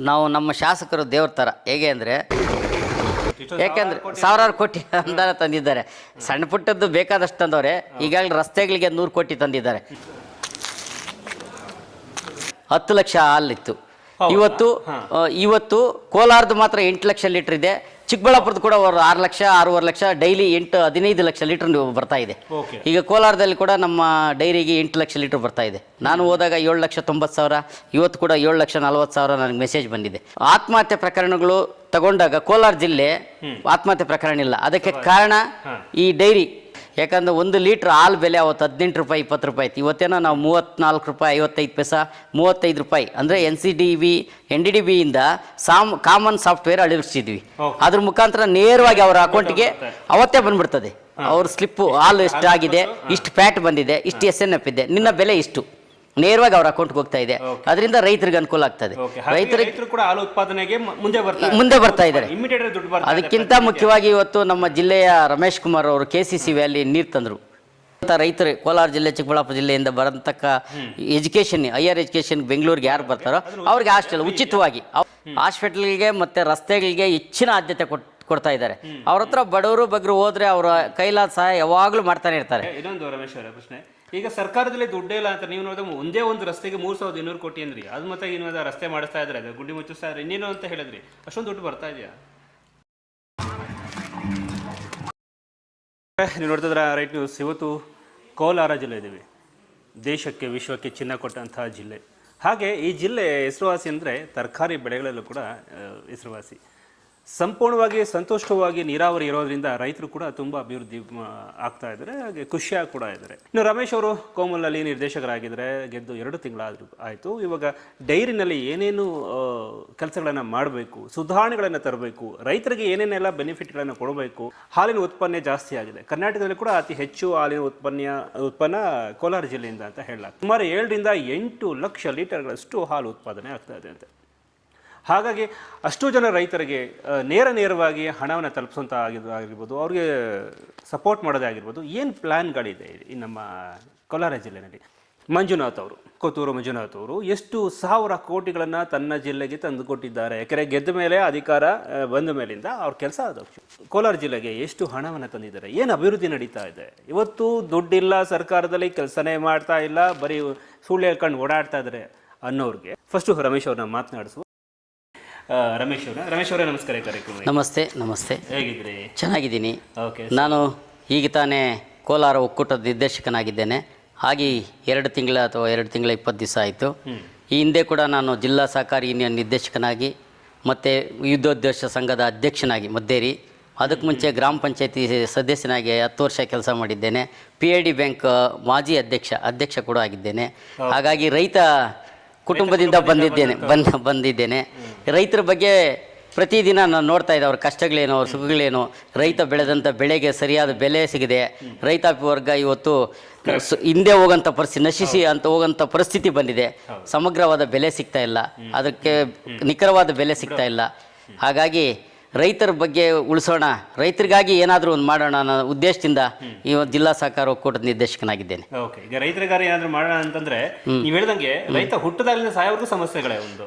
ನಾವು ನಮ್ಮ ಶಾಸಕರು ದೇವ್ರ ಥರ ಹೇಗೆ ಅಂದರೆ ಯಾಕೆಂದ್ರೆ ಸಾವಿರಾರು ಕೋಟಿ ಅನುದಾನ ತಂದಿದ್ದಾರೆ. ಸಣ್ಣ ಪುಟ್ಟದ್ದು ಬೇಕಾದಷ್ಟು ತಂದವ್ರೆ. ಈಗಾಗಲೇ ರಸ್ತೆಗಳಿಗೆ ನೂರು ಕೋಟಿ ತಂದಿದ್ದಾರೆ. ಹತ್ತು ಲಕ್ಷ ಹಾಲಿತ್ತು. ಇವತ್ತು ಇವತ್ತು ಕೋಲಾರದ್ದು ಮಾತ್ರ ಎಂಟು ಲಕ್ಷ ಲೀಟರ್ ಇದೆ. ಚಿಕ್ಕಬಳ್ಳಾಪುರದ್ದು ಕೂಡ ಅವರು ಆರು ಲಕ್ಷ ಆರೂವರೆ ಲಕ್ಷ ಡೈಲಿ ಎಂಟು ಹದಿನೈದು ಲಕ್ಷ ಲೀಟರ್ ಬರ್ತಾ ಇದೆ. ಈಗ ಕೋಲಾರದಲ್ಲಿ ಕೂಡ ನಮ್ಮ ಡೈರಿಗೆ ಎಂಟು ಲಕ್ಷ ಲೀಟರ್ ಬರ್ತಾ ಇದೆ. ನಾನು ಹೋದಾಗ ಏಳು ಲಕ್ಷ ತೊಂಬತ್ತು ಸಾವಿರ ಇವತ್ತು ಕೂಡ ಏಳು ಲಕ್ಷ ನಲ್ವತ್ತು ಸಾವಿರ ನನಗೆ ಮೆಸೇಜ್ ಬಂದಿದೆ. ಆತ್ಮಹತ್ಯೆ ಪ್ರಕರಣಗಳು ತಗೊಂಡಾಗ ಕೋಲಾರ ಜಿಲ್ಲೆ ಆತ್ಮಹತ್ಯೆ ಪ್ರಕರಣ ಇಲ್ಲ. ಅದಕ್ಕೆ ಕಾರಣ ಈ ಡೈರಿ. ಯಾಕಂದ್ರೆ ಒಂದು ಲೀಟ್ರ್ ಹಾಲು ಬೆಲೆ ಅವತ್ತು ಹದಿನೆಂಟು ರೂಪಾಯಿ ಇಪ್ಪತ್ತು ರೂಪಾಯಿ ಇತ್ತು ಇವತ್ತೇನೋ ನಾವು ಮೂವತ್ತ್ನಾಲ್ಕು ರೂಪಾಯಿ ಐವತ್ತೈದು ಪೈಸಾ ಮೂವತ್ತೈದು ರೂಪಾಯಿ ಅಂದರೆ N C D B N D D ಬಿಯಿಂದ ಸಾಮ್ ಕಾಮನ್ ಸಾಫ್ಟ್ವೇರ್ ಅಳವಡಿಸಿದ್ವಿ ಅದ್ರ ಮುಖಾಂತರ ನೇರವಾಗಿ ಅವರ ಅಕೌಂಟ್ಗೆ ಅವತ್ತೇ ಬಂದ್ಬಿಡ್ತದೆ. ಅವ್ರ ಸ್ಲಿಪ್ಪು ಹಾಲು ಎಷ್ಟಾಗಿದೆ ಇಷ್ಟು ಫ್ಯಾಟ್ ಬಂದಿದೆ ಇಷ್ಟು ಎಸ್ ಎನ್ ಎಫ್ ಇದೆ ನಿನ್ನ ಬೆಲೆ ಇಷ್ಟು. ನೇರವಾಗಿ ಅವ್ರ ಅಕೌಂಟ್ಗೆ ಹೋಗ್ತಾ ಇದೆ. ಅದರಿಂದ ರೈತರಿಗೆ ಅನುಕೂಲ ಆಗ್ತದೆ. ರೈತರು ಕೂಡ ಹಾಲು ಉತ್ಪಾದನೆಗೆ ಮುಂದೆ ಬರ್ತಾ ಇದ್ದಾರೆ. ಅದಕ್ಕಿಂತ ಮುಖ್ಯವಾಗಿ ಇವತ್ತು ನಮ್ಮ ಜಿಲ್ಲೆಯ ರಮೇಶ್ ಕುಮಾರ್ ಅವರು ಕೆ ಸಿ ಸಿ ವ್ಯಾಲಿ ನೀರು ತಂದರು. ರೈತರು ಕೋಲಾರ ಜಿಲ್ಲೆ ಚಿಕ್ಕಬಳ್ಳಾಪುರ ಜಿಲ್ಲೆಯಿಂದ ಬರತಕ್ಕ ಎಜುಕೇಶನ್ ಹೈಯರ್ ಎಜುಕೇಷನ್ ಬೆಂಗಳೂರಿಗೆ ಯಾರು ಬರ್ತಾರೋ ಅವ್ರಿಗೆ ಹಾಸ್ಟೆಲ್ ಉಚಿತವಾಗಿ ಹಾಸ್ಪಿಟಲ್ಗೆ ಮತ್ತೆ ರಸ್ತೆಗಳಿಗೆ ಹೆಚ್ಚಿನ ಆದ್ಯತೆ ಕೊಟ್ಟು ಕೊಡ್ತಾ ಇದ್ದಾರೆ. ಅವ್ರ ಹತ್ರ ಬಡವರು ಬಗ್ರು ಹೋದ್ರೆ ಅವರ ಕೈಲಾದ ಸಹಾಯ ಯಾವಾಗಲೂ ಮಾಡ್ತಾನೆ ಇರ್ತಾರೆ. ಇನ್ನೊಂದು ರಮೇಶ್ ಅವರ ಪ್ರಶ್ನೆ. ಈಗ ಸರ್ಕಾರದಲ್ಲಿ ದುಡ್ಡೇ ಇಲ್ಲ ಅಂತ ನೀವು ನೋಡಿದ್ರೆ ಒಂದೇ ಒಂದು ರಸ್ತೆಗೆ ಮೂರು ಸಾವಿರದ ಇನ್ನೂರು ಕೋಟಿ ಅಂದ್ರಿ. ಅದು ಮತ್ತೆ ಇನ್ನು ರಸ್ತೆ ಮಾಡಿಸ್ತಾ ಇದ್ರೆ ಅದು ಗುಂಡಿ ಮುಚ್ಚಿಸ್ತಾ ಇದ್ರೆ ಇನ್ನೇನು ಅಂತ ಹೇಳಿದ್ರಿ. ಅಷ್ಟೊಂದು ದುಡ್ಡು ಬರ್ತಾ ಇದೆಯಾ? ನೀವು ನೋಡ್ತಿದ್ರ ರೈಟ್ ನ್ಯೂಸ್. ಇವತ್ತು ಕೋಲಾರ ಜಿಲ್ಲೆ ಇದ್ದೀವಿ ದೇಶಕ್ಕೆ, ವಿಶ್ವಕ್ಕೆ ಚಿನ್ನ ಕೊಟ್ಟಂತಹ ಜಿಲ್ಲೆ. ಹಾಗೆ ಈ ಜಿಲ್ಲೆ ಹೆಸರುವಾಸಿ ಅಂದರೆ ತರಕಾರಿ ಬೆಳೆಗಳಲ್ಲೂ ಕೂಡ ಹೆಸರುವಾಸಿ. ಸಂಪೂರ್ಣವಾಗಿ ಸಂತೋಷವಾಗಿ ನೀರಾವರಿ ಇರೋದ್ರಿಂದ ರೈತರು ಕೂಡ ತುಂಬ ಅಭಿವೃದ್ಧಿ ಆಗ್ತಾ ಇದ್ದಾರೆ, ಹಾಗೆ ಖುಷಿಯಾಗಿ ಕೂಡ ಇದ್ದಾರೆ. ಇನ್ನು ರಮೇಶ್ ಅವರು ಕೋಮಲ್ನಲ್ಲಿ ನಿರ್ದೇಶಕರಾಗಿದ್ದಾರೆ ಗೆದ್ದು ಎರಡು ತಿಂಗಳಾದರೂ ಆಯಿತು. ಇವಾಗ ಡೈರಿನಲ್ಲಿ ಏನೇನು ಕೆಲಸಗಳನ್ನು ಮಾಡಬೇಕು, ಸುಧಾರಣೆಗಳನ್ನು ತರಬೇಕು, ರೈತರಿಗೆ ಏನೇನೆಲ್ಲ ಬೆನಿಫಿಟ್ಗಳನ್ನು ಕೊಡಬೇಕು, ಹಾಲಿನ ಉತ್ಪನ್ನ ಜಾಸ್ತಿ ಆಗಿದೆ. ಕರ್ನಾಟಕದಲ್ಲಿ ಕೂಡ ಅತಿ ಹೆಚ್ಚು ಹಾಲಿನ ಉತ್ಪನ್ನ ಉತ್ಪನ್ನ ಕೋಲಾರ ಜಿಲ್ಲೆಯಿಂದ ಅಂತ ಹೇಳಲಾಗ್ತದೆ. ಸುಮಾರು ಏಳರಿಂದ ಎಂಟು ಲಕ್ಷ ಲೀಟರ್ಗಳಷ್ಟು ಹಾಲು ಉತ್ಪಾದನೆ ಆಗ್ತಾ ಇದೆ ಅಂತೆ. ಹಾಗಾಗಿ ಅಷ್ಟು ಜನ ರೈತರಿಗೆ ನೇರ ನೇರವಾಗಿ ಹಣವನ್ನು ತಲುಪಿಸುವಂಥ ಆಗಿದ್ದು ಆಗಿರ್ಬೋದು, ಅವ್ರಿಗೆ ಸಪೋರ್ಟ್ ಮಾಡೋದೇ ಆಗಿರ್ಬೋದು, ಏನು ಪ್ಲ್ಯಾನ್ಗಳಿದೆ ಈ ನಮ್ಮ ಕೋಲಾರ ಜಿಲ್ಲೆಯಲ್ಲಿ ಮಂಜುನಾಥ್ ಅವರು, ಕೊತ್ತೂರು ಮಂಜುನಾಥ್ ಅವರು ಎಷ್ಟು ಸಾವಿರ ಕೋಟಿಗಳನ್ನು ತನ್ನ ಜಿಲ್ಲೆಗೆ ತಂದು ಕೊಟ್ಟಿದ್ದಾರೆ ಯಾಕಂದರೆ ಗೆದ್ದ ಮೇಲೆ ಅಧಿಕಾರ ಬಂದ ಮೇಲಿಂದ ಅವ್ರ ಕೆಲಸ ಅದು. ಕೋಲಾರ ಜಿಲ್ಲೆಗೆ ಎಷ್ಟು ಹಣವನ್ನು ತಂದಿದ್ದಾರೆ, ಏನು ಅಭಿವೃದ್ಧಿ ನಡೀತಾ ಇದೆ? ಇವತ್ತು ದುಡ್ಡಿಲ್ಲ, ಸರ್ಕಾರದಲ್ಲಿ ಕೆಲಸನೇ ಮಾಡ್ತಾ ಇಲ್ಲ, ಬರೀ ಸುಳ್ಳು ಹೇಳ್ಕೊಂಡು ಓಡಾಡ್ತಾ ಇದ್ದಾರೆ ಅನ್ನೋರಿಗೆ. ಫಸ್ಟು ರಮೇಶ್ ಅವ್ರನ್ನ ಮಾತನಾಡಿಸುವ ರಮೇಶ್ ಅವರ. ರಮೇಶ್ ಅವರೇ ನಮಸ್ಕಾರ ಈ ಕಾರ್ಯಕ್ರಮ ನಮಸ್ತೆ ನಮಸ್ತೆ. ಹೇಗಿದ್ರಿ ಚೆನ್ನಾಗಿದ್ದೀನಿ. ಓಕೆ ನಾನು ಈಗ ತಾನೇ ಕೋಲಾರ ಒಕ್ಕೂಟದ ನಿರ್ದೇಶಕನಾಗಿದ್ದೇನೆ. ಹಾಗೆ ಎರಡು ತಿಂಗಳ ಅಥವಾ ಎರಡು ತಿಂಗಳ ಇಪ್ಪತ್ತು ದಿವಸ ಆಯಿತು. ಈ ಹಿಂದೆ ಕೂಡ ನಾನು ಜಿಲ್ಲಾ ಸಹಕಾರಿ ಯೂನಿಯನ್ ನಿರ್ದೇಶಕನಾಗಿ ಮತ್ತು ಯುದ್ಧೋದ್ದೇಶ ಸಂಘದ ಅಧ್ಯಕ್ಷನಾಗಿ ಮದ್ದೇರಿ. ಅದಕ್ಕೆ ಮುಂಚೆ ಗ್ರಾಮ ಪಂಚಾಯತಿ ಸದಸ್ಯನಾಗಿ ಹತ್ತು ವರ್ಷ ಕೆಲಸ ಮಾಡಿದ್ದೇನೆ. ಪಿ ಐ ಡಿ ಬ್ಯಾಂಕ್ ಮಾಜಿ ಅಧ್ಯಕ್ಷ ಅಧ್ಯಕ್ಷ ಕೂಡ ಆಗಿದ್ದೇನೆ. ಹಾಗಾಗಿ ರೈತ ಕುಟುಂಬದಿಂದ ಬಂದಿದ್ದೇನೆ ಬಂದ ಬಂದಿದ್ದೇನೆ. ರೈತರ ಬಗ್ಗೆ ಪ್ರತಿದಿನ ನಾನು ನೋಡ್ತಾ ಇದ್ದೆ ಅವ್ರ ಕಷ್ಟಗಳೇನು ಅವ್ರ ಸುಖಗಳೇನು. ರೈತ ಬೆಳೆದಂಥ ಬೆಳೆಗೆ ಸರಿಯಾದ ಬೆಲೆ ಸಿಗಿದೆ. ರೈತಾಪಿ ವರ್ಗ ಇವತ್ತು ಸ- ಹಿಂದೆ ಹೋಗೋಂಥ ಪರಿಸ್ಥಿತಿ ನಶಿಸಿ ಅಂತ ಹೋಗೋಂಥ ಪರಿಸ್ಥಿತಿ ಬಂದಿದೆ. ಸಮಗ್ರವಾದ ಬೆಲೆ ಸಿಗ್ತಾ ಇಲ್ಲ. ಅದಕ್ಕೆ ನಿಖರವಾದ ಬೆಲೆ ಸಿಗ್ತಾ ಇಲ್ಲ. ಹಾಗಾಗಿ ರೈತರ ಬಗ್ಗೆ ಉಳಿಸೋಣ. ರೈತರಿಗಾಗಿ ಏನಾದರೂ ಒಂದು ಮಾಡೋಣ ಅನ್ನೋ ಉದ್ದೇಶದಿಂದ ಈ ಒಂದು ಜಿಲ್ಲಾ ಸಹಕಾರ ಒಕ್ಕೂಟದ ನಿರ್ದೇಶಕನಾಗಿದ್ದೇನೆ. ಓಕೆ. ಈಗ ರೈತರಿಗಾರ ಏನಾದರೂ ಮಾಡೋಣ ಅಂತಂದ್ರೆ ನೀವು ಹೇಳ್ದಂಗೆ ರೈತ ಹುಟ್ಟದಾಗಲಿಂದ ಸಾಯೋವರೆಗೂ ಸಮಸ್ಯೆಗಳೇ ಒಂದು.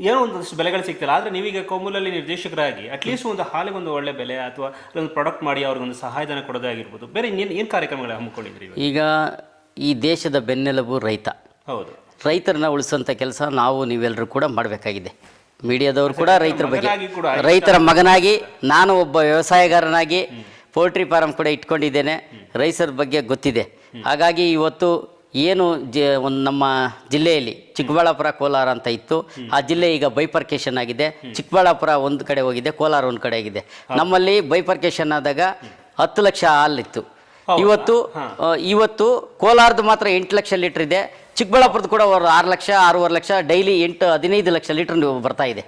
ಏನೋ ಒಂದಷ್ಟು ಬೆಲೆಗಳು ಸಿಗ್ತಿಲ್ಲ. ಆದರೆ ನೀವೀಗ ಕೋಮುಲಲ್ಲಿ ನಿರ್ದೇಶಕರಾಗಿ ಅಟ್ಲೀಸ್ಟ್ ಒಂದು ಹಾಲಿಗೆ ಒಂದು ಒಳ್ಳೆ ಬೆಲೆ ಅಥವಾ ಒಂದು ಪ್ರಾಡಕ್ಟ್ ಮಾಡಿ ಅವ್ರಿಗೊಂದು ಸಹಾಯಧನ ಕೊಡೋದಾಗಿರ್ಬೋದು ಬೇರೆ ಇನ್ನೇನು ಏನು ಕಾರ್ಯಕ್ರಮಗಳು ಹಮ್ಮಿಕೊಂಡಿದ್ರಿ ಈಗ ಈ ದೇಶದ ಬೆನ್ನೆಲುಬು ರೈತ. ಹೌದು. ರೈತರನ್ನ ಉಳಿಸೋಂಥ ಕೆಲಸ ನಾವು ನೀವೆಲ್ಲರೂ ಕೂಡ ಮಾಡಬೇಕಾಗಿದೆ. ಮೀಡಿಯಾದವರು ಕೂಡ ರೈತರ ಬಗ್ಗೆ ಮಗನಾಗಿ ಕೂಡ ರೈತರ ಮಗನಾಗಿ ನಾನು ಒಬ್ಬ ವ್ಯವಸಾಯಗಾರನಾಗಿ ಪೋಲ್ಟ್ರಿ ಫಾರಂ ಕೂಡ ಇಟ್ಕೊಂಡಿದ್ದೇನೆ. ರೈತರ ಬಗ್ಗೆ ಗೊತ್ತಿದೆ. ಹಾಗಾಗಿ ಇವತ್ತು ಏನು ಜ ಒಂದು ನಮ್ಮ ಜಿಲ್ಲೆಯಲ್ಲಿ ಚಿಕ್ಕಬಳ್ಳಾಪುರ ಕೋಲಾರ ಅಂತ ಇತ್ತು. ಆ ಜಿಲ್ಲೆ ಈಗ ಬೈಪರ್ಕೇಶನ್ ಆಗಿದೆ. ಚಿಕ್ಕಬಳ್ಳಾಪುರ ಒಂದು ಕಡೆ ಹೋಗಿದೆ ಕೋಲಾರ ಒಂದು ಕಡೆ ಆಗಿದೆ. ನಮ್ಮಲ್ಲಿ ಬೈಪರ್ಕೇಶನ್ ಆದಾಗ ಹತ್ತು ಲಕ್ಷ ಹಾಲಿತ್ತು. ಇವತ್ತು ಆ, ಇವತ್ತು ಕೋಲಾರದ ಮಾತ್ರ ಎಂಟು ಲಕ್ಷ ಲೀಟ್ರ್ ಇದೆ. ಚಿಕ್ಕಬಳ್ಳಾಪುರದ್ದು ಕೂಡ ಅವರು ಆರು ಲಕ್ಷ ಆರೂವರೆ ಲಕ್ಷ ಡೈಲಿ ಎಂಟು ಹದಿನೈದು ಲಕ್ಷ ಲೀಟರ್ ಬರ್ತಾ ಇದೆ.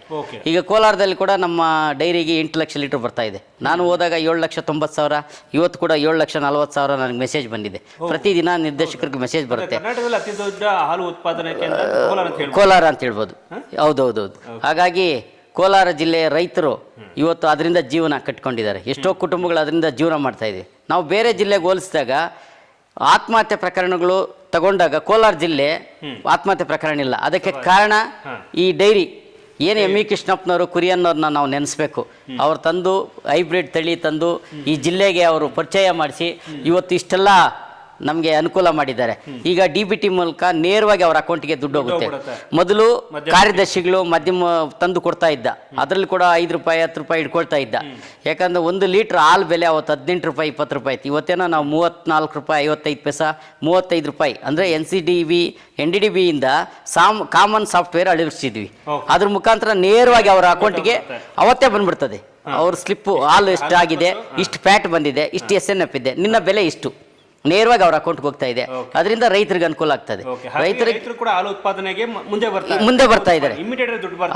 ಈಗ ಕೋಲಾರದಲ್ಲಿ ಕೂಡ ನಮ್ಮ ಡೈರಿಗೆ ಎಂಟು ಲಕ್ಷ ಲೀಟರ್ ಬರ್ತಾ ಇದೆ. ನಾನು ಹೋದಾಗ ಏಳು ಲಕ್ಷ ತೊಂಬತ್ತು ಸಾವಿರ ಇವತ್ತು ಕೂಡ ಏಳು ಲಕ್ಷ ನಲ್ವತ್ತು ಸಾವಿರ ನನಗೆ ಮೆಸೇಜ್ ಬಂದಿದೆ. ಪ್ರತಿದಿನ ನಿರ್ದೇಶಕರಿಗೆ ಮೆಸೇಜ್ ಬರುತ್ತೆ. ಹಾಲು ಉತ್ಪಾದನೆ ಕೇಂದ್ರ ಕೋಲಾರ ಅಂತ ಹೇಳ್ಬೋದು. ಕೋಲಾರ ಅಂತ ಹೇಳ್ಬೋದು. ಹೌದೌದೌದು. ಹಾಗಾಗಿ ಕೋಲಾರ ಜಿಲ್ಲೆಯ ರೈತರು ಇವತ್ತು ಅದರಿಂದ ಜೀವನ ಕಟ್ಕೊಂಡಿದ್ದಾರೆ. ಎಷ್ಟೋ ಕುಟುಂಬಗಳು ಅದರಿಂದ ಜೀವನ ಮಾಡ್ತಾ ಇದೆ. ನಾವು ಬೇರೆ ಜಿಲ್ಲೆಗೆ ಹೋಲಿಸಿದಾಗ ಆತ್ಮಹತ್ಯೆ ಪ್ರಕರಣಗಳು ತಗೊಂಡಾಗ ಕೋಲಾರ ಜಿಲ್ಲೆ ಆತ್ಮಹತ್ಯೆ ಪ್ರಕರಣ ಇಲ್ಲ. ಅದಕ್ಕೆ ಕಾರಣ ಈ ಡೈರಿ ಏನು ಎಂ ಇ ಕೃಷ್ಣಪ್ಪನವರು ಕುರಿಯನ್ನವ್ರನ್ನ ನಾವು ನೆನೆಸ್ಬೇಕು. ಅವ್ರು ತಂದು ಹೈಬ್ರಿಡ್ ತಳಿ ತಂದು ಈ ಜಿಲ್ಲೆಗೆ ಅವರು ಪರಿಚಯ ಮಾಡಿಸಿ ಇವತ್ತು ಇಷ್ಟೆಲ್ಲ ನಮಗೆ ಅನುಕೂಲ ಮಾಡಿದ್ದಾರೆ. ಈಗ ಡಿ ಬಿ ಟಿ ಮೂಲಕ ನೇರವಾಗಿ ಅವ್ರ ಅಕೌಂಟ್ಗೆ ದುಡ್ಡು ಹೋಗುತ್ತೆ. ಮೊದಲು ಕಾರ್ಯದರ್ಶಿಗಳು ಮಧ್ಯಮ ತಂದು ಕೊಡ್ತಾ ಇದ್ದ. ಅದರಲ್ಲಿ ಕೂಡ ಐದು ರೂಪಾಯಿ ಹತ್ತು ರೂಪಾಯಿ ಇಟ್ಕೊಳ್ತಾ ಇದ್ದ. ಯಾಕಂದ್ರೆ ಒಂದು ಲೀಟ್ರ್ ಹಾಲು ಬೆಲೆ ಅವತ್ತು ಹದಿನೆಂಟು ರೂಪಾಯಿ ಇಪ್ಪತ್ತು ರೂಪಾಯಿ ಇತ್ತು ಇವತ್ತೇನೋ ನಾವು ಮೂವತ್ತ್ನಾಲ್ಕು ರೂಪಾಯಿ ಐವತ್ತೈದು ಪೈಸಾ ಮೂವತ್ತೈದು ರೂಪಾಯಿ ಅಂದರೆ N C D B N D D ಬಿಯಿಂದ ಸಾಮ್ ಕಾಮನ್ ಸಾಫ್ಟ್ವೇರ್ ಅಳವಡಿಸಿದ್ವಿ. ಅದ್ರ ಮುಖಾಂತರ ನೇರವಾಗಿ ಅವರ ಅಕೌಂಟ್ಗೆ ಅವತ್ತೇ ಬಂದ್ಬಿಡ್ತದೆ. ಅವ್ರ ಸ್ಲಿಪ್ಪು ಹಾಲು ಎಷ್ಟು ಆಗಿದೆ ಇಷ್ಟು ಫ್ಯಾಟ್ ಬಂದಿದೆ ಇಷ್ಟು ಎಸ್ ಎನ್ ಎಫ್ ಇದೆ ನಿನ್ನ ಬೆಲೆ ಇಷ್ಟು. ನೇರವಾಗಿ ಅವ್ರ ಅಕೌಂಟ್ಗೆ ಹೋಗ್ತಾ ಇದೆ. ಅದರಿಂದ ರೈತರಿಗೆ ಅನುಕೂಲ ಆಗ್ತದೆ. ರೈತರಿಗೆ ರೈತರು ಕೂಡ ಹಾಲು ಉತ್ಪಾದನೆಗೆ ಮುಂದೆ ಮುಂದೆ ಬರ್ತಾ ಇದ್ದಾರೆ.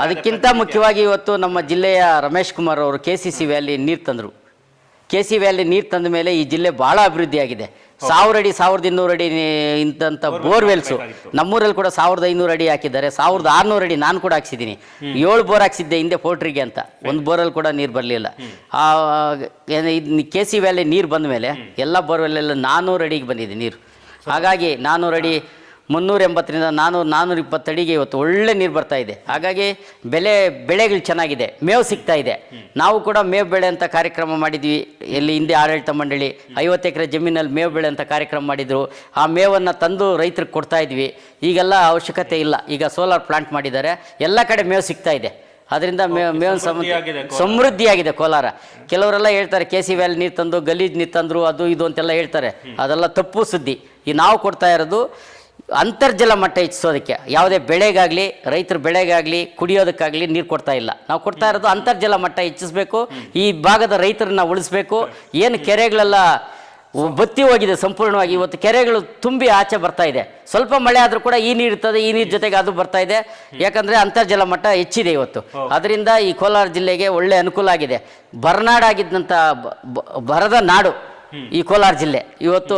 ಅದಕ್ಕಿಂತ ಮುಖ್ಯವಾಗಿ ಇವತ್ತು ನಮ್ಮ ಜಿಲ್ಲೆಯ ರಮೇಶ್ ಕುಮಾರ್ ಅವರು ಕೆ ಸಿ ಸಿ ವ್ಯಾಲಿ ನೀರು ತಂದರು. ಕೆ ಸಿ ವ್ಯಾಲಿ ನೀರು ತಂದ ಮೇಲೆ ಈ ಜಿಲ್ಲೆ ಭಾಳ ಅಭಿವೃದ್ಧಿ ಆಗಿದೆ ಸಾವಿರ ಅಡಿ ಸಾವಿರದ ಇನ್ನೂರು ಅಡಿ ಇಂಥಂಥ ಬೋರ್ವೆಲ್ಸು. ನಮ್ಮೂರಲ್ಲಿ ಕೂಡ ಸಾವಿರದ ಐನೂರು ಅಡಿ ಹಾಕಿದ್ದಾರೆ. ಸಾವಿರದ ಆರುನೂರು ಅಡಿ ನಾನು ಕೂಡ ಹಾಕ್ಸಿದ್ದೀನಿ. ಏಳು ಬೋರ್ ಹಾಕ್ಸಿದ್ದೆ ಹಿಂದೆ ಪೋಟ್ರಿಗೆ ಅಂತ. ಒಂದು ಬೋರಲ್ಲಿ ಕೂಡ ನೀರು ಬರಲಿಲ್ಲ. ಕೆ ಸಿ ವ್ಯಾಲಿ ನೀರು ಬಂದ ಮೇಲೆ ಎಲ್ಲ ಬೋರ್ವೆಲ್ಲೆಲ್ಲ ನಾನ್ನೂರು ಅಡಿಗೆ ಬಂದಿದೆ ನೀರು. ಹಾಗಾಗಿ ನಾನ್ನೂರು ಅಡಿ ಮುನ್ನೂರ ಎಂಬತ್ತರಿಂದ ನಾನ್ನೂರು ನಾನ್ನೂರ ಇಪ್ಪತ್ತಡಿಗೆ ಇವತ್ತು ಒಳ್ಳೆ ನೀರು ಬರ್ತಾ ಇದೆ. ಹಾಗಾಗಿ ಬೆಲೆ ಬೆಳೆಗಳು ಚೆನ್ನಾಗಿದೆ. ಮೇವು ಸಿಗ್ತಾ ಇದೆ. ನಾವು ಕೂಡ ಮೇವು ಬೆಳೆ ಅಂತ ಕಾರ್ಯಕ್ರಮ ಮಾಡಿದ್ವಿ. ಎಲ್ಲಿ ಹಿಂದೆ ಆಡಳಿತ ಮಂಡಳಿ ಐವತ್ತು ಎಕರೆ ಜಮೀನಲ್ಲಿ ಮೇವು ಬೆಳೆ ಅಂತ ಕಾರ್ಯಕ್ರಮ ಮಾಡಿದ್ರು. ಆ ಮೇವನ್ನು ತಂದು ರೈತರಿಗೆ ಕೊಡ್ತಾ ಇದ್ವಿ. ಈಗೆಲ್ಲ ಅವಶ್ಯಕತೆ ಇಲ್ಲ. ಈಗ ಸೋಲಾರ್ ಪ್ಲಾಂಟ್ ಮಾಡಿದ್ದಾರೆ. ಎಲ್ಲ ಕಡೆ ಮೇವು ಸಿಗ್ತಾ ಇದೆ. ಅದರಿಂದ ಮೇ ಮೇವಿನ ಸಮೃದ್ಧಿಯಾಗಿದೆ ಸಮೃದ್ಧಿಯಾಗಿದೆ ಕೋಲಾರ. ಕೆಲವರೆಲ್ಲ ಹೇಳ್ತಾರೆ ಕೆ ಸಿ ವ್ಯಾಲಿ ನೀರು ತಂದು ಗಲೀಜು ನೀರು ತಂದರು ಅದು ಇದು ಅಂತೆಲ್ಲ ಹೇಳ್ತಾರೆ. ಅದೆಲ್ಲ ತಪ್ಪು ಸುದ್ದಿ. ಈ ನಾವು ಕೊಡ್ತಾ ಇರೋದು ಅಂತರ್ಜಲ ಮಟ್ಟ ಹೆಚ್ಚಿಸೋದಕ್ಕೆ ಯಾವುದೇ ಬೆಳೆಗಾಗಲಿ ರೈತರ ಬೆಳೆಗಾಗಲಿ ಕುಡಿಯೋದಕ್ಕಾಗಲಿ ನೀರು ಕೊಡ್ತಾ ಇಲ್ಲ. ನಾವು ಕೊಡ್ತಾ ಇರೋದು ಅಂತರ್ಜಲ ಮಟ್ಟ ಹೆಚ್ಚಿಸಬೇಕು ಈ ಭಾಗದ ರೈತರನ್ನ ಉಳಿಸ್ಬೇಕು. ಏನು ಕೆರೆಗಳೆಲ್ಲ ಬತ್ತಿ ಹೋಗಿದೆ ಸಂಪೂರ್ಣವಾಗಿ. ಇವತ್ತು ಕೆರೆಗಳು ತುಂಬಿ ಆಚೆ ಬರ್ತಾ ಇದೆ. ಸ್ವಲ್ಪ ಮಳೆ ಆದರೂ ಕೂಡ ಈ ನೀರು ಇರ್ತದೆ ಈ ನೀರು ಜೊತೆಗೆ ಅದು ಬರ್ತಾ ಇದೆ. ಯಾಕಂದರೆ ಅಂತರ್ಜಲ ಮಟ್ಟ ಹೆಚ್ಚಿದೆ ಇವತ್ತು. ಅದರಿಂದ ಈ ಕೋಲಾರ ಜಿಲ್ಲೆಗೆ ಒಳ್ಳೆ ಅನುಕೂಲ ಆಗಿದೆ. ಬರನಾಡಾಗಿದ್ದಂಥ ಬರದ ನಾಡು ಈ ಕೋಲಾರ ಜಿಲ್ಲೆ. ಇವತ್ತು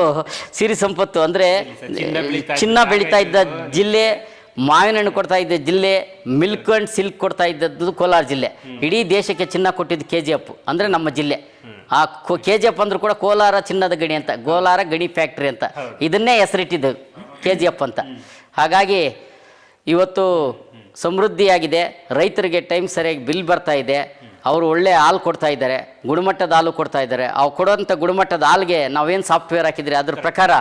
ಸಿರಿ ಸಂಪತ್ತು ಅಂದರೆ ಚಿನ್ನ ಬೆಳೀತಾ ಇದ್ದ ಜಿಲ್ಲೆ ಮಾವಿನ ಹಣ್ಣು ಕೊಡ್ತಾ ಇದ್ದ ಜಿಲ್ಲೆ ಮಿಲ್ಕ್ ಅಂಡ್ ಸಿಲ್ಕ್ ಕೊಡ್ತಾ ಇದ್ದದ್ದು ಕೋಲಾರ ಜಿಲ್ಲೆ. ಇಡೀ ದೇಶಕ್ಕೆ ಚಿನ್ನ ಕೊಟ್ಟಿದ್ದು ಕೆ ಜಿ ಎಫ್ ಅಂದರೆ ನಮ್ಮ ಜಿಲ್ಲೆ. ಆ ಕೆ ಜಿ ಎಫ್ ಅಂದರೂ ಕೂಡ ಕೋಲಾರ ಚಿನ್ನದ ಗಣಿ ಅಂತ ಕೋಲಾರ ಗಣಿ ಫ್ಯಾಕ್ಟ್ರಿ ಅಂತ. ಇದನ್ನೇ ಹೆಸರಿಟ್ಟಿದ್ದು ಕೆ ಜಿ ಎಫ್ ಅಂತ. ಹಾಗಾಗಿ ಇವತ್ತು ಸಮೃದ್ಧಿಯಾಗಿದೆ ರೈತರಿಗೆ ಟೈಮ್ ಸರಿಯಾಗಿ ಬಿಲ್ ಬರ್ತಾ ಇದೆ. ಅವರು ಒಳ್ಳೆ ಹಾಲು ಕೊಡ್ತಾ ಇದ್ದಾರೆ ಗುಣಮಟ್ಟದ ಹಾಲು ಕೊಡ್ತಾ ಇದ್ದಾರೆ. ಅವ್ರು ಕೊಡುವಂಥ ಗುಣಮಟ್ಟದ ಹಾಲ್ಗೆ ನಾವೇನು ಸಾಫ್ಟ್ವೇರ್ ಹಾಕಿದ್ರೆ ಅದ್ರ ಪ್ರಕಾರ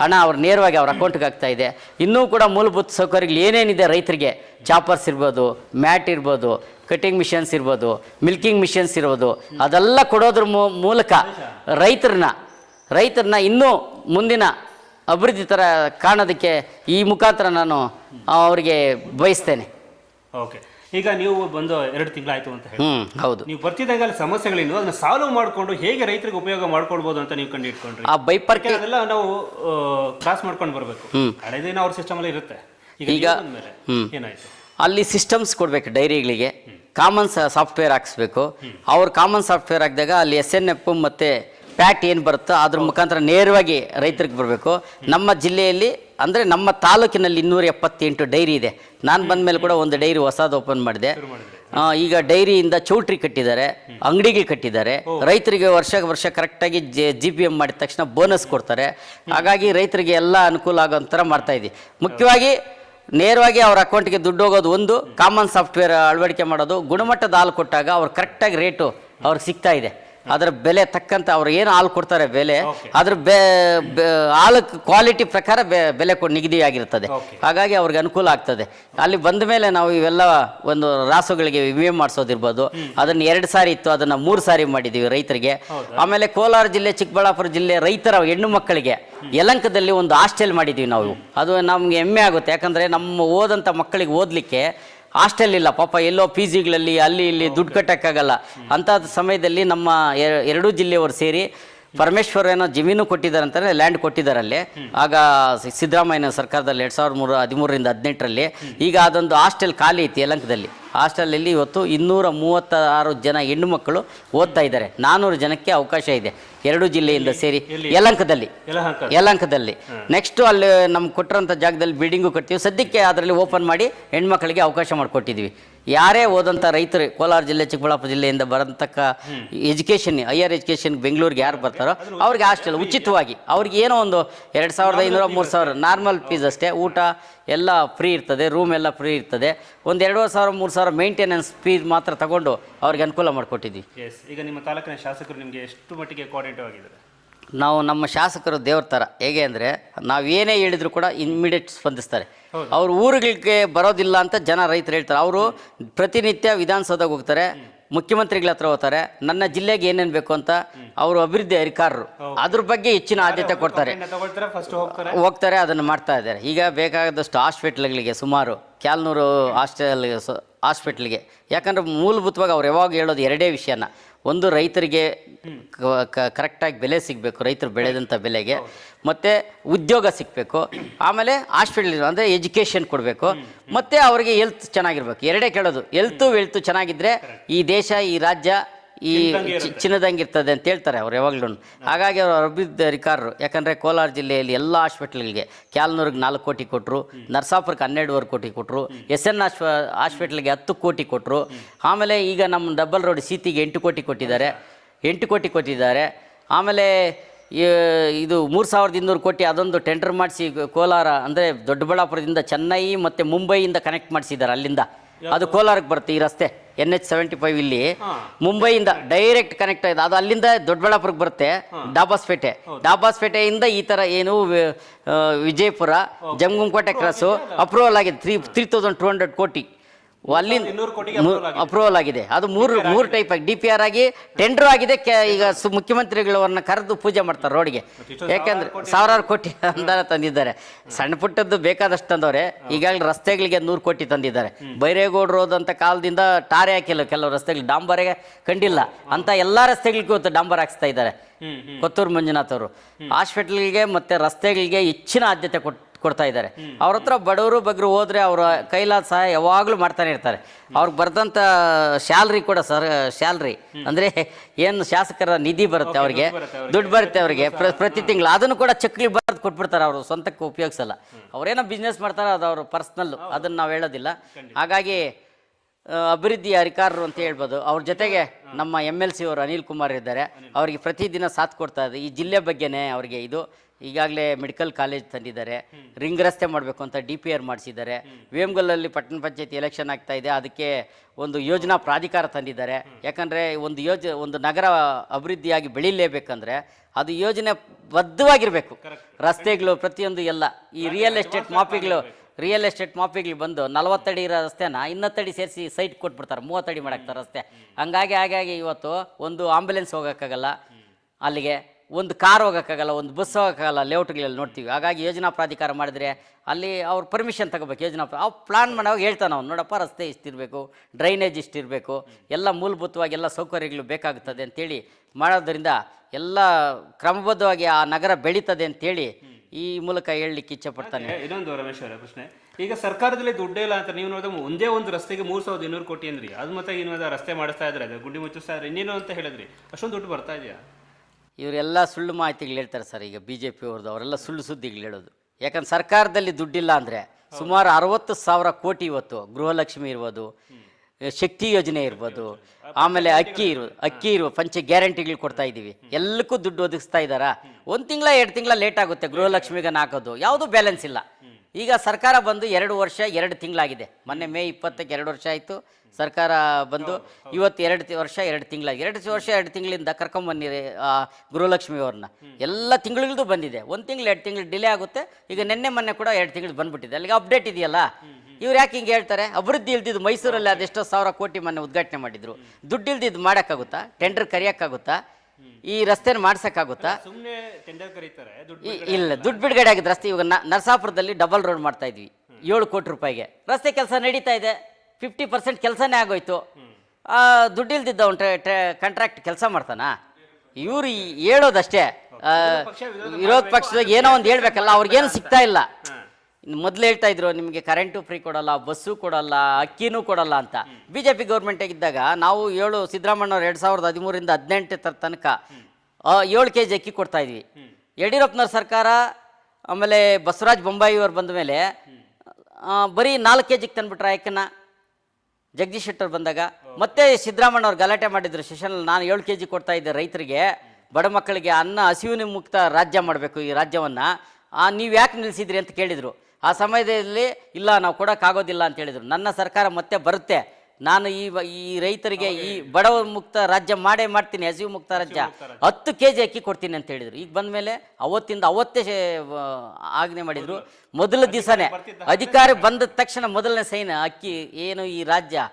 ಹಣ ಅವ್ರು ನೇರವಾಗಿ ಅವ್ರ ಅಕೌಂಟ್ಗೆ ಆಗ್ತಾ ಇದೆ. ಇನ್ನೂ ಕೂಡ ಮೂಲಭೂತ ಸೌಕರ್ಯಗಳು ಏನೇನಿದೆ ರೈತರಿಗೆ ಚಾಪರ್ಸ್ ಇರ್ಬೋದು ಮ್ಯಾಟ್ ಇರ್ಬೋದು ಕಟಿಂಗ್ ಮಿಷನ್ಸ್ ಇರ್ಬೋದು ಮಿಲ್ಕಿಂಗ್ ಮಿಷನ್ಸ್ ಇರ್ಬೋದು ಅದೆಲ್ಲ ಕೊಡೋದ್ರ ಮೂಲಕ ರೈತರನ್ನ ರೈತರನ್ನ ಇನ್ನೂ ಮುಂದಿನ ಅಭಿವೃದ್ಧಿ ಥರ ಕಾಣೋದಕ್ಕೆ ಈ ಮುಖಾಂತರ ನಾನು ಅವರಿಗೆ ಬಯಸ್ತೇನೆ. ಓಕೆ ಈಗ ನೀವು ಬಂದು ಎರಡು ತಿಂಗಳಾಯ್ತು ಅಂತ ಹೇಳಿ. ಹೌದು. ನೀವು ಬರ್ತಿದ್ದಾಗ ಅಲ್ಲಿ ಸಮಸ್ಯೆಗಳಿಂದ ಅದನ್ನ ಸಾಲ್ವ್ ಮಾಡಿಕೊಂಡು ಹೇಗೆ ರೈತರಿಗೆ ಉಪಯೋಗ ಮಾಡ್ಕೊಳ್ಬೋದು ಅಂತ ನೀವು ಕಂಡು ಇಟ್ಕೊಂಡ್ರಿ ಆ ಬೈಪರ್ಕೆ ಅದೆಲ್ಲ ನಾವು ಕ್ರಾಸ್ ಮಾಡ್ಕೊಂಡು ಬರಬೇಕು. ಹಳೆ ದಿನ ಅವ್ರ ಸಿಸ್ಟಮ್ ಅಲ್ಲಿ ಇರುತ್ತೆ. ಈಗ ಈಗ- ನೀವು ಬಂದ್ಮೇಲೆ ಏನಾಯ್ತು? ಅಲ್ಲಿ ಸಿಸ್ಟಮ್ಸ್ ಕೊಡ್ಬೇಕು ಡೈರಿಗಳಿಗೆ. Common software ಹಾಕ್ಸ್ಬೇಕು. ಅವ್ರ ಕಾಮನ್ ಸಾಫ್ಟ್ವೇರ್ ಹಾಕಿದಾಗ ಅಲ್ಲಿ ಎಸ್ ಎನ್ ಎಫ್ ಮತ್ತೆ ಪ್ಯಾಟ್ ಏನು ಬರುತ್ತೋ ಅದ್ರ ಮುಖಾಂತರ ನೇರವಾಗಿ ರೈತರಿಗೆ ಬರಬೇಕು. ನಮ್ಮ ಜಿಲ್ಲೆಯಲ್ಲಿ ಅಂದರೆ ನಮ್ಮ ತಾಲೂಕಿನಲ್ಲಿ ಇನ್ನೂರ ಎಪ್ಪತ್ತೆಂಟು ಡೈರಿ ಇದೆ. ನಾನು ಬಂದ ಮೇಲೆ ಕೂಡ ಒಂದು ಡೈರಿ ಹೊಸದು ಓಪನ್ ಮಾಡಿದೆ. ಈಗ ಡೈರಿಯಿಂದ ಚೌಟ್ರಿ ಕಟ್ಟಿದ್ದಾರೆ ಅಂಗಡಿಗೆ ಕಟ್ಟಿದ್ದಾರೆ. ರೈತರಿಗೆ ವರ್ಷ ವರ್ಷ ಕರೆಕ್ಟಾಗಿ ಜಿ ಪಿ ಎಂ ಮಾಡಿದ ತಕ್ಷಣ ಬೋನಸ್ ಕೊಡ್ತಾರೆ. ಹಾಗಾಗಿ ರೈತರಿಗೆ ಎಲ್ಲ ಅನುಕೂಲ ಆಗೋ ಥರ ಮಾಡ್ತಾ ಇದ್ದೀವಿ. ಮುಖ್ಯವಾಗಿ ನೇರವಾಗಿ ಅವ್ರ ಅಕೌಂಟ್ಗೆ ದುಡ್ಡು ಹೋಗೋದು ಒಂದು ಕಾಮನ್ ಸಾಫ್ಟ್ವೇರ್ ಅಳವಡಿಕೆ ಮಾಡೋದು ಗುಣಮಟ್ಟದ ಹಾಲು ಕೊಟ್ಟಾಗ ಅವ್ರು ಕರೆಕ್ಟಾಗಿ ರೇಟು ಅವ್ರಿಗೆ ಸಿಗ್ತಾ ಇದೆ. ಅದರ ಬೆಲೆ ತಕ್ಕಂತ ಅವ್ರು ಏನು ಹಾಲು ಕೊಡ್ತಾರೆ ಬೆಲೆ ಅದ್ರ ಬೆ ಹಾಲು ಕ್ವಾಲಿಟಿ ಪ್ರಕಾರ ಬೆ- ಬೆಲೆ ಕೊಡ್ ನಿಗದಿಯಾಗಿರ್ತದೆ. ಹಾಗಾಗಿ ಅವ್ರಿಗೆ ಅನುಕೂಲ ಆಗ್ತದೆ. ಅಲ್ಲಿ ಬಂದ ಮೇಲೆ ನಾವು ಇವೆಲ್ಲ ಒಂದು ರಾಸುಗಳಿಗೆ ವಿಮೆ ಮಾಡಿಸೋದಿರ್ಬೋದು. ಅದನ್ನ ಎರಡು ಸಾರಿ ಇತ್ತು ಅದನ್ನ ಮೂರು ಸಾರಿ ಮಾಡಿದೀವಿ ರೈತರಿಗೆ. ಆಮೇಲೆ ಕೋಲಾರ ಜಿಲ್ಲೆ ಚಿಕ್ಕಬಳ್ಳಾಪುರ ಜಿಲ್ಲೆ ರೈತರ ಹೆಣ್ಣು ಮಕ್ಕಳಿಗೆ ಯಲಂಕದಲ್ಲಿ ಒಂದು ಹಾಸ್ಟೆಲ್ ಮಾಡಿದೀವಿ ನಾವು. ಅದು ನಮ್ಗೆ ಹೆಮ್ಮೆ ಆಗುತ್ತೆ. ಯಾಕಂದ್ರೆ ನಮ್ಮ ಓದಂಥ ಮಕ್ಕಳಿಗೆ ಓದಲಿಕ್ಕೆ ಹಾಸ್ಟೆಲ್ ಇಲ್ಲ ಪಾಪ ಎಲ್ಲೋ ಪಿ ಜಿಗಳಲ್ಲಿ ಅಲ್ಲಿ ಇಲ್ಲಿ ದುಡ್ಡು ಕಟ್ಟಕ್ಕಾಗಲ್ಲ. ಅಂಥ ಸಮಯದಲ್ಲಿ ನಮ್ಮ ಎರಡೂ ಜಿಲ್ಲೆಯವರು ಸೇರಿ ಪರಮೇಶ್ವರ ಏನೋ ಜಮೀನು ಕೊಟ್ಟಿದ್ದಾರೆ ಅಂತಾನೆ ಲ್ಯಾಂಡ್ ಕೊಟ್ಟಿದ್ದಾರೆ ಅಲ್ಲಿ. ಆಗ ಸಿದ್ದರಾಮಯ್ಯ ಸರ್ಕಾರದಲ್ಲಿ ಎರಡು ಸಾವಿರದ ಮೂರು ಹದಿಮೂರರಿಂದ ಹದಿನೆಂಟರಲ್ಲಿ ಈಗ ಅದೊಂದು ಹಾಸ್ಟೆಲ್ ಖಾಲಿ ಐತಿ ಯಲಂಕದಲ್ಲಿ. ಹಾಸ್ಟೆಲಲ್ಲಿ ಇವತ್ತು ಇನ್ನೂರ ಮೂವತ್ತಾರು ಜನ ಹೆಣ್ಣು ಮಕ್ಕಳು ಓದ್ತಾ ಇದ್ದಾರೆ. ನಾನ್ನೂರು ಜನಕ್ಕೆ ಅವಕಾಶ ಇದೆ. ಎರಡು ಜಿಲ್ಲೆಯಿಂದ ಸೇರಿ ಯಲಂಕದಲ್ಲಿ ಯಲಂಕದಲ್ಲಿ ನೆಕ್ಸ್ಟ್ ಅಲ್ಲಿ ನಮ್ಗೆ ಕೊಟ್ಟಿರೋಂಥ ಜಾಗದಲ್ಲಿ ಬಿಲ್ಡಿಂಗು ಕಟ್ತೀವಿ. ಸದ್ಯಕ್ಕೆ ಅದರಲ್ಲಿ ಓಪನ್ ಮಾಡಿ ಹೆಣ್ಮಕ್ಳಿಗೆ ಅವಕಾಶ ಮಾಡಿಕೊಟ್ಟಿದ್ವಿ ಯಾರೇ ಓದಂಥ ರೈತರು ಕೋಲಾರ ಜಿಲ್ಲೆ ಚಿಕ್ಕಬಳ್ಳಾಪುರ ಜಿಲ್ಲೆಯಿಂದ ಬರತಕ್ಕ ಎಜುಕೇಷನ್ ಹೈಯರ್ ಎಜುಕೇಷನ್ ಬೆಂಗಳೂರಿಗೆ ಯಾರು ಬರ್ತಾರೋ ಅವ್ರಿಗೆ ಹಾಸ್ಟೆಲ್ ಉಚಿತವಾಗಿ. ಅವ್ರಿಗೆ ಏನೋ ಒಂದು ಎರಡು ಸಾವಿರದ ಐನೂರ ಮೂರು ಸಾವಿರ ನಾರ್ಮಲ್ ಫೀಸ್ ಅಷ್ಟೇ. ಊಟ ಎಲ್ಲ ಫ್ರೀ ಇರ್ತದೆ ರೂಮ್ ಎಲ್ಲ ಫ್ರೀ ಇರ್ತದೆ. ಒಂದು ಎರಡುವರೆ ಸಾವಿರ ಮೂರು ಸಾವಿರ ಮೇಂಟೆನೆನ್ಸ್ ಫೀಸ್ ಮಾತ್ರ ತಗೊಂಡು ಅವ್ರಿಗೆ ಅನುಕೂಲ ಮಾಡಿಕೊಟ್ಟಿದ್ವಿ ಈಗ ನಿಮ್ಮ ತಾಲೂಕಿನ ಶಾಸಕರು ನಿಮಗೆ ಎಷ್ಟು ಮಟ್ಟಿಗೆ ಕೋಆರ್ಡಿನೇಟಿವ್ ಆಗಿದ್ದಾರೆ? ನಾವು ನಮ್ಮ ಶಾಸಕರು ದೇವ್ರ ಥರ ಹೇಗೆ ಅಂದರೆ ನಾವೇನೇ ಹೇಳಿದ್ರು ಕೂಡ ಇಮ್ಮಿಡಿಯೇಟ್ ಸ್ಪಂದಿಸ್ತಾರೆ. ಅವ್ರ ಊರುಗಳಿಗೆ ಬರೋದಿಲ್ಲ ಅಂತ ಜನ ರೈತರು ಹೇಳ್ತಾರೆ. ಅವರು ಪ್ರತಿನಿತ್ಯ ವಿಧಾನಸೌಧಕ್ಕೆ ಹೋಗ್ತಾರೆ ಮುಖ್ಯಮಂತ್ರಿಗಳ ಹತ್ರ ಹೋಗ್ತಾರೆ ನನ್ನ ಜಿಲ್ಲೆಗೆ ಏನೇನು ಬೇಕು ಅಂತ ಅವರು ಅಭಿವೃದ್ಧಿ ಅಧಿಕಾರರು. ಅದ್ರ ಬಗ್ಗೆ ಹೆಚ್ಚಿನ ಆದ್ಯತೆ ಕೊಡ್ತಾರೆ. ಹೋಗ್ತಾರೆ ಅದನ್ನು ಮಾಡ್ತಾ ಇದ್ದಾರೆ. ಈಗ ಬೇಕಾದಷ್ಟು ಹಾಸ್ಪಿಟ್ಲ್ಗಳಿಗೆ ಸುಮಾರು ಕ್ಯಾಲ್ನೂರು ಹಾಸ್ಟೆಲ್ ಹಾಸ್ಪಿಟ್ಲಿಗೆ. ಯಾಕಂದ್ರೆ ಮೂಲಭೂತವಾಗಿ ಅವ್ರು ಯಾವಾಗ ಹೇಳೋದು ಎರಡೇ ವಿಷಯನ. ಒಂದು ರೈತರಿಗೆ ಕರೆಕ್ಟಾಗಿ ಬೆಲೆ ಸಿಗಬೇಕು ರೈತರು ಬೆಳೆದಂಥ ಬೆಲೆಗೆ. ಮತ್ತು ಉದ್ಯೋಗ ಸಿಗಬೇಕು. ಆಮೇಲೆ ಹಾಸ್ಪಿಟ್ಲ್ ಅಂದರೆ ಎಜುಕೇಷನ್ ಕೊಡಬೇಕು. ಮತ್ತು ಅವರಿಗೆ ಹೆಲ್ತ್ ಚೆನ್ನಾಗಿರ್ಬೇಕು. ಎರಡೇ ಕೇಳೋದು. ಎಲ್ತು ವೆಲ್ತು ಚೆನ್ನಾಗಿದ್ದರೆ ಈ ದೇಶ ಈ ರಾಜ್ಯ ಈ ಚಿ- ಚಿನ್ನದಂಗಿರ್ತದೆ ಅಂತ ಹೇಳ್ತಾರೆ ಅವ್ರು ಯಾವಾಗಲೂ. ಹಾಗಾಗಿ ಅವರು ಅಭಿವೃದ್ಧಿ ಅಧಿಕಾರರು ಯಾಕಂದರೆ ಕೋಲಾರ ಜಿಲ್ಲೆಯಲ್ಲಿ ಎಲ್ಲ ಹಾಸ್ಪಿಟ್ಲ್ಗಳಿಗೆ ಕ್ಯಾಲ್ನೂರಿಗೆ ನಾಲ್ಕು ಕೋಟಿ ಕೊಟ್ಟರು ನರ್ಸಾಪುರಕ್ಕೆ ಹನ್ನೆರಡುವರೆ ಕೋಟಿ ಕೊಟ್ಟರು ಎಸ್ ಎನ್ ಆಸ್ಪ ಹಾಸ್ಪಿಟ್ಲಿಗೆ ಹತ್ತು ಕೋಟಿ ಕೊಟ್ಟರು ಆಮೇಲೆ ಈಗ ನಮ್ಮ ಡಬಲ್ ರೋಡ್ ಸೀತಿಗೆ ಎಂಟು ಕೋಟಿ ಕೊಟ್ಟಿದ್ದಾರೆ. ಎಂಟು ಕೋಟಿ ಕೊಟ್ಟಿದ್ದಾರೆ. ಆಮೇಲೆ ಇದು ಮೂರು ಸಾವಿರದ ಇನ್ನೂರು ಕೋಟಿ ಅದೊಂದು ಟೆಂಡರ್ ಮಾಡಿಸಿ ಕೋಲಾರ ಅಂದರೆ ದೊಡ್ಡಬಳ್ಳಾಪುರದಿಂದ ಚೆನ್ನೈ ಮತ್ತು ಮುಂಬೈಯಿಂದ ಕನೆಕ್ಟ್ ಮಾಡಿಸಿದ್ದಾರೆ ಅಲ್ಲಿಂದ. ಅದು ಕೋಲಾರಕ್ಕೆ ಬರುತ್ತೆ ಈ ರಸ್ತೆ. ಎನ್ ಎಚ್ ಸೆವೆಂಟಿ ಫೈವ್ ಇಲ್ಲಿ ಮುಂಬೈಯಿಂದ ಡೈರೆಕ್ಟ್ ಕನೆಕ್ಟ್ ಆಗಿದೆ. ಅದು ಅಲ್ಲಿಂದ ದೊಡ್ಡಬಳ್ಳಾಪುರಕ್ಕೆ ಬರುತ್ತೆ ಡಾಬಾಸ್ಪೇಟೆ ಡಾಬಾಸ್ಪೇಟೆಯಿಂದ ಈ ಥರ ಏನು ವಿಜಯಪುರ ಜಂಗುಂಕೋಟೆ ಕ್ರಾಸು ಅಪ್ರೂವಲ್ ಆಗಿದೆ. Three three thousand two hundred crore. ಅಲ್ಲಿ ಅಪ್ರೂವಲ್ ಆಗಿದೆ. ಅದು ಮೂರು ಮೂರು ಟೈಪ್ ಆಗಿ. ಡಿ ಪಿ ಆರ್ ಆಗಿ ಟೆಂಡರ್ ಆಗಿದೆ. ಈಗ ಮುಖ್ಯಮಂತ್ರಿಗಳವರನ್ನ ಮುಖ್ಯಮಂತ್ರಿಗಳವ್ರನ್ನ ಕರೆದು ಪೂಜೆ ಮಾಡ್ತಾರೆ ರೋಡ್ಗೆ. ಯಾಕಂದ್ರೆ ಸಾವಿರಾರು ಕೋಟಿ ಅಂದಾನ ತಂದಿದ್ದಾರೆ. ಸಣ್ಣ ಪುಟ್ಟದ್ದು ಬೇಕಾದಷ್ಟು ತಂದವ್ರೆ. ಈಗಾಗಲೇ ರಸ್ತೆಗಳಿಗೆ ನೂರು ಕೋಟಿ ತಂದಿದ್ದಾರೆ. ಬೈರೇಗೌಡ ರೋಡ್ ಅಂತ ಕಾಲದಿಂದ ಟಾರೆ ಹಾಕಿಲ್ಲ ಕೆಲವು ರಸ್ತೆಗಳು. ಡಾಂಬರಿಗೆ ಕಂಡಿಲ್ಲ. ಅಂತ ಎಲ್ಲ ರಸ್ತೆಗಳಿಗೂ ಇವತ್ತು ಡಾಂಬರ್ ಹಾಕಿಸ್ತಾ ಇದ್ದಾರೆ. ಕೊತ್ತೂರು ಮಂಜುನಾಥ್ ಅವರು. ಹಾಸ್ಪಿಟಲ್ಗೆ ಮತ್ತೆ ರಸ್ತೆಗಳಿಗೆ ಹೆಚ್ಚಿನ ಆದ್ಯತೆ ಕೊಟ್ಟು ಕೊಡ್ತಾ ಇದ್ದಾರೆ. ಅವ್ರ ಹತ್ರ ಬಡವರು ಬಗ್ಗರು ಹೋದ್ರೆ ಅವರ ಕೈಲಾದ ಸಹಾಯ ಯಾವಾಗಲೂ ಮಾಡ್ತಾನೆ ಇರ್ತಾರೆ. ಅವ್ರಿಗೆ ಬರ್ದಂಥ ಸ್ಯಾಲ್ರಿ ಕೂಡ ಸರ್ ಸ್ಯಾಲ್ರಿ ಅಂದರೆ ಏನು ಶಾಸಕರ ನಿಧಿ ಬರುತ್ತೆ ಅವ್ರಿಗೆ ದುಡ್ಡು ಬರುತ್ತೆ ಅವರಿಗೆ. ಪ್ರತಿ ತಿಂಗಳು. ಅದನ್ನು ಕೂಡ ಚಕ್ಲಿ ಬರೆದು ಕೊಟ್ಬಿಡ್ತಾರೆ ಅವರು ಸ್ವಂತಕ್ಕೆ ಉಪಯೋಗಿಸಲ್ಲ. ಅವ್ರೇನೋ ಬಿಸ್ನೆಸ್ ಮಾಡ್ತಾರೆ ಅದು ಅವ್ರ ಪರ್ಸ್ನಲ್ಲು ಅದನ್ನು ನಾವು ಹೇಳೋದಿಲ್ಲ. ಹಾಗಾಗಿ ಅಭಿವೃದ್ಧಿ ಅಧಿಕಾರರು ಅಂತ ಹೇಳ್ಬೋದು. ಅವ್ರ ಜೊತೆಗೆ ನಮ್ಮ ಎಂ ಎಲ್ ಸಿ ಅವರು ಅನಿಲ್ ಕುಮಾರ್ ಇದ್ದಾರೆ. ಅವರಿಗೆ ಪ್ರತಿದಿನ ಸಾಥ್ ಕೊಡ್ತಾ ಇದೆ. ಈ ಜಿಲ್ಲೆ ಬಗ್ಗೆನೇ ಅವರಿಗೆ ಇದು ಈಗಾಗಲೇ ಮೆಡಿಕಲ್ ಕಾಲೇಜ್ ತಂದಿದ್ದಾರೆ. ರಿಂಗ್ ರಸ್ತೆ ಮಾಡಬೇಕು ಅಂತ ಡಿ ಪಿ ಆರ್ ಮಾಡಿಸಿದ್ದಾರೆ. ವೇಮ್ಗಲ್ಲಲ್ಲಿ ಪಟ್ಟಣ ಪಂಚಾಯತಿ ಎಲೆಕ್ಷನ್ ಆಗ್ತಾ ಇದೆ. ಅದಕ್ಕೆ ಒಂದು ಯೋಜನಾ ಪ್ರಾಧಿಕಾರ ತಂದಿದ್ದಾರೆ. ಯಾಕಂದರೆ ಒಂದು ಯೋಜ ಒಂದು ನಗರ ಅಭಿವೃದ್ಧಿಯಾಗಿ ಬೆಳೀಲೇಬೇಕಂದ್ರೆ ಅದು ಯೋಜನೆ ಬದ್ಧವಾಗಿರಬೇಕು. ರಸ್ತೆಗಳು ಪ್ರತಿಯೊಂದು ಎಲ್ಲ. ಈ ರಿಯಲ್ ಎಸ್ಟೇಟ್ ಮಾಫಿಗಳು ರಿಯಲ್ ಎಸ್ಟೇಟ್ ಮಾಫಿಗಳು ಬಂದು ನಲವತ್ತಡಿ ಇರೋ ರಸ್ತೆನ ಇನ್ನತ್ತಡಿ ಸೇರಿಸಿ ಸೈಟ್ ಕೊಟ್ಬಿಡ್ತಾರೆ. ಮೂವತ್ತಡಿ ಮಾಡಾಕ್ತಾರೆ ರಸ್ತೆ. ಹಂಗಾಗಿ ಹಾಗಾಗಿ ಇವತ್ತು ಒಂದು ಆಂಬುಲೆನ್ಸ್ ಹೋಗೋಕ್ಕಾಗಲ್ಲ. ಅಲ್ಲಿಗೆ ಒಂದು ಕಾರ್ ಹೋಗೋಕ್ಕಾಗಲ್ಲ, ಒಂದು ಬಸ್ ಹೋಗೋಕ್ಕಾಗಲ್ಲ ಲೇಔಟ್ಗಳಲ್ಲಿ ನೋಡ್ತೀವಿ. ಹಾಗಾಗಿ ಯೋಜನಾ ಪ್ರಾಧಿಕಾರ ಮಾಡಿದರೆ ಅಲ್ಲಿ ಅವ್ರು ಪರ್ಮಿಷನ್ ತಗೋಬೇಕು, ಯೋಜನಾ ಅವ್ರು ಪ್ಲಾನ್ ಮಾಡೋವಾಗ ಹೇಳ್ತಾನೆ ಅವ್ನು, ನೋಡಪ್ಪ, ರಸ್ತೆ ಇಷ್ಟಿರಬೇಕು ಡ್ರೈನೇಜ್ ಇಷ್ಟಿರಬೇಕು, ಎಲ್ಲ ಮೂಲಭೂತವಾಗಿ ಎಲ್ಲ ಸೌಕರ್ಯಗಳು ಬೇಕಾಗುತ್ತದೆ ಅಂತೇಳಿ ಮಾಡೋದರಿಂದ ಎಲ್ಲ ಕ್ರಮಬದ್ಧವಾಗಿ ಆ ನಗರ ಬೆಳೀತದೆ ಅಂತೇಳಿ ಈ ಮೂಲಕ ಹೇಳಲಿಕ್ಕೆ ಇಚ್ಛೆ ಪಡ್ತಾನೆ ಇನ್ನೊಂದು ರಮೇಶ್ ಅವರ ಪ್ರಶ್ನೆ. ಈಗ ಸರ್ಕಾರದಲ್ಲಿ ದುಡ್ಡೇ ಇಲ್ಲ ಅಂತ ನೀವು ನೋಡಿದ್ರೆ ಒಂದೇ ಒಂದು ರಸ್ತೆಗೆ ಮೂರು ಸಾವಿರದ ಇನ್ನೂರು ಕೋಟಿ ಅಂದ್ರಿ. ಅದು ಮತ್ತೆ ಇನ್ನೊಂದು ರಸ್ತೆ ಮಾಡಿಸ್ತಾ ಇದ್ರೆ ಗುಂಡಿ ಮುಚ್ಚಿಸ್ತಾ ಇದ್ರೆ ಇನ್ನೇನು ಅಂತ ಹೇಳಿದ್ರಿ. ಅಷ್ಟೊಂದು ದುಡ್ಡು ಬರ್ತಾ ಇದೆಯಾ? ಇವರೆಲ್ಲ ಸುಳ್ಳು ಮಾಹಿತಿಗಳು ಹೇಳ್ತಾರೆ ಸರ್ ಈಗ ಬಿ ಜೆ ಪಿ ಅವ್ರದ್ದು ಅವರೆಲ್ಲ ಸುಳ್ಳು ಸುದ್ದಿಗಳು ಹೇಳೋದು. ಯಾಕಂದ್ರೆ ಸರ್ಕಾರದಲ್ಲಿ ದುಡ್ಡಿಲ್ಲ ಅಂದರೆ ಸುಮಾರು ಅರವತ್ತು ಸಾವಿರ ಕೋಟಿ ಇವತ್ತು ಗೃಹಲಕ್ಷ್ಮಿ ಇರ್ಬೋದು ಶಕ್ತಿ ಯೋಜನೆ ಇರ್ಬೋದು ಆಮೇಲೆ ಅಕ್ಕಿ ಇರು ಅಕ್ಕಿ ಇರುವ ಪಂಚ ಗ್ಯಾರಂಟಿಗಳು ಕೊಡ್ತಾ ಇದ್ದೀವಿ. ಎಲ್ಲಕ್ಕೂ ದುಡ್ಡು ಒದಗಿಸ್ತಾ ಇದ್ದಾರಾ? ಒಂದು ತಿಂಗಳ ಎರಡು ತಿಂಗಳ ಲೇಟ್ ಆಗುತ್ತೆ ಗೃಹಲಕ್ಷ್ಮಿಗೆ ಹಾಕೋದು ಯಾವುದೂ ಬ್ಯಾಲೆನ್ಸ್ ಇಲ್ಲ. ಈಗ ಸರ್ಕಾರ ಬಂದು ಎರಡು ವರ್ಷ ಎರಡು ತಿಂಗಳಾಗಿದೆ. ಮೊನ್ನೆ ಮೇ ಇಪ್ಪತ್ತಕ್ಕೆ ಎರಡು ವರ್ಷ ಆಯಿತು. ಸರ್ಕಾರ ಬಂದು ಇವತ್ತು ಎರಡು ವರ್ಷ ಎರಡು ತಿಂಗಳಾಗಿದೆ. ಎರಡು ವರ್ಷ ಎರಡು ತಿಂಗಳಿಂದ ಕರ್ಕೊಂಬನ್ನಿರಿ ಆ, ಗೃಹಲಕ್ಷ್ಮಿ ಅವ್ರನ್ನ. ಎಲ್ಲ ತಿಂಗಳಿಗೂ ಬಂದಿದೆ. ಒಂದು ತಿಂಗಳು ಎರಡು ತಿಂಗಳು ಡಿಲೇ ಆಗುತ್ತೆ. ಈಗ ನಿನ್ನೆ ಮೊನ್ನೆ ಕೂಡ ಎರಡು ತಿಂಗಳು ಬಂದ್ಬಿಟ್ಟಿದೆ. ಅಲ್ಲಿಗೆ ಅಪ್ಡೇಟ್ ಇದೆಯಲ್ಲ? ಇವ್ರು ಯಾಕೆ ಹಿಂಗೆ ಹೇಳ್ತಾರೆ? ಅಭಿವೃದ್ಧಿ ಇಲ್ದಿದ್ದು ಮೈಸೂರಲ್ಲಿ ಅದೆಷ್ಟೋ ಸಾವಿರ ಕೋಟಿ ಮೊನ್ನೆ ಉದ್ಘಾಟನೆ ಮಾಡಿದ್ರು. ದುಡ್ಡು ಇಲ್ದಿದ್ದು ಮಾಡೋಕ್ಕಾಗುತ್ತಾ? ಟೆಂಡರ್ ಕರಿಯೋಕ್ಕಾಗುತ್ತಾ? ಈ ರಸ್ತೆನ ಮಾಡ್ಸಕ್ಕಾಗುತ್ತಾ? ಸುಮ್ಮನೆ ಟೆಂಡರ್ ಕರೀತಾರೆ ದುಡ್ಡು ಇ- ಇಲ್ಲ ದುಡ್ಡು ಬಿಡುಗಡೆ ಆಗಿದೆ ರಸ್ತೆ ಇವಾಗ ನರಸಾಪುರದಲ್ಲಿ ಡಬಲ್ ರೋಡ್ ಮಾಡ್ತಾ ಇದ್ವಿ. ಏಳು ಕೋಟಿ ರೂಪಾಯಿಗೆ. ರಸ್ತೆ ಕೆಲಸ ನಡೀತಾ ಇದೆ. ಫಿಫ್ಟಿ ಪರ್ಸೆಂಟ್ ಕೆಲಸನೇ ಆಗೋಯ್ತು. ಆ, ದುಡ್ಡು ಇಲ್ದಿದ್ದ ಅವ್ನು ಕಾಂಟ್ರಾಕ್ಟ್ ಕೆಲಸ ಮಾಡ್ತಾನ? ಇವ್ರು ಹೇಳೋದಷ್ಟೇ. ವಿರೋಧ ಪಕ್ಷದಾಗ ಏನೋ ಒಂದು ಹೇಳ್ಬೇಕಲ್ಲ ಅವ್ರಿಗೇನು ಸಿಗ್ತಾ ಇಲ್ಲ. ಮೊದಲು ಹೇಳ್ತಾ ಇದ್ರು, ನಿಮಗೆ ಕರೆಂಟು ಫ್ರೀ ಕೊಡಲ್ಲ, ಬಸ್ಸು ಕೊಡಲ್ಲ, ಅಕ್ಕಿನೂ ಕೊಡಲ್ಲ ಅಂತ. ಬಿ ಜೆ ಪಿ ಗೌರ್ಮೆಂಟಾಗಿದ್ದಾಗ ನಾವು ಏಳು ಸಿದ್ದರಾಮಣ್ಣವ್ರು ಎರಡು ಸಾವಿರದ ಹದಿಮೂರಿಂದ ಹದಿನೆಂಟರ ತನಕ ಏಳು ಕೆ ಜಿ ಅಕ್ಕಿ ಕೊಡ್ತಾ ಇದ್ವಿ. ಯಡಿಯೂರಪ್ಪನವ್ರ ಸರ್ಕಾರ, ಆಮೇಲೆ ಬಸವರಾಜ್ ಬೊಂಬಾಯಿ ಅವರು ಬಂದ ಮೇಲೆ ಬರೀ ನಾಲ್ಕು ಕೆ ಜಿಗೆ ತಂದುಬಿಟ್ರೆ ಅಕ್ಕನ್ನ ಜಗದೀಶ್ ಶೆಟ್ಟರ್ ಬಂದಾಗ. ಮತ್ತೆ ಸಿದ್ದರಾಮಣ್ಣ ಅವ್ರು ಗಲಾಟೆ ಮಾಡಿದ್ರು ಸೆಷನಲ್ಲಿ ನಾನು ಏಳು ಕೆ ಜಿ ಕೊಡ್ತಾ ಇದ್ದೆ ರೈತರಿಗೆ. ಬಡ ಮಕ್ಕಳಿಗೆ ಅನ್ನ, ಹಸಿವಿನ ಮುಕ್ತ ರಾಜ್ಯ ಮಾಡಬೇಕು ಈ ರಾಜ್ಯವನ್ನು. ನೀವು ಯಾಕೆ ನಿಲ್ಲಿಸಿದ್ರಿ ಅಂತ ಕೇಳಿದರು. ಆ ಸಮಯದಲ್ಲಿ ಇಲ್ಲ ನಾವು ಕೊಡೋಕ್ಕಾಗೋದಿಲ್ಲ ಅಂತ ಹೇಳಿದರು. ನನ್ನ ಸರ್ಕಾರ ಮತ್ತೆ ಬರುತ್ತೆ. ನಾನು ಈ ಈ ರೈತರಿಗೆ ಈ ಬಡವ ಮುಕ್ತ ರಾಜ್ಯ ಮಾಡೇ ಮಾಡ್ತೀನಿ ಹಸಿವು ಮುಕ್ತ ರಾಜ್ಯ. ಹತ್ತು ಕೆ ಜಿ ಅಕ್ಕಿ ಕೊಡ್ತೀನಿ ಅಂತ ಹೇಳಿದರು. ಈಗ ಬಂದ ಮೇಲೆ ಅವತ್ತಿಂದ ಅವತ್ತೇ ಶೇ- ಆಜ್ಞೆ ಮಾಡಿದರು. ಮೊದಲ ದಿವಸನೇ ಅಧಿಕಾರಿ ಬಂದ ತಕ್ಷಣ ಮೊದಲನೇ ಸೈನ್ ಅಕ್ಕಿ ಏನು ಈ ರಾಜ್ಯ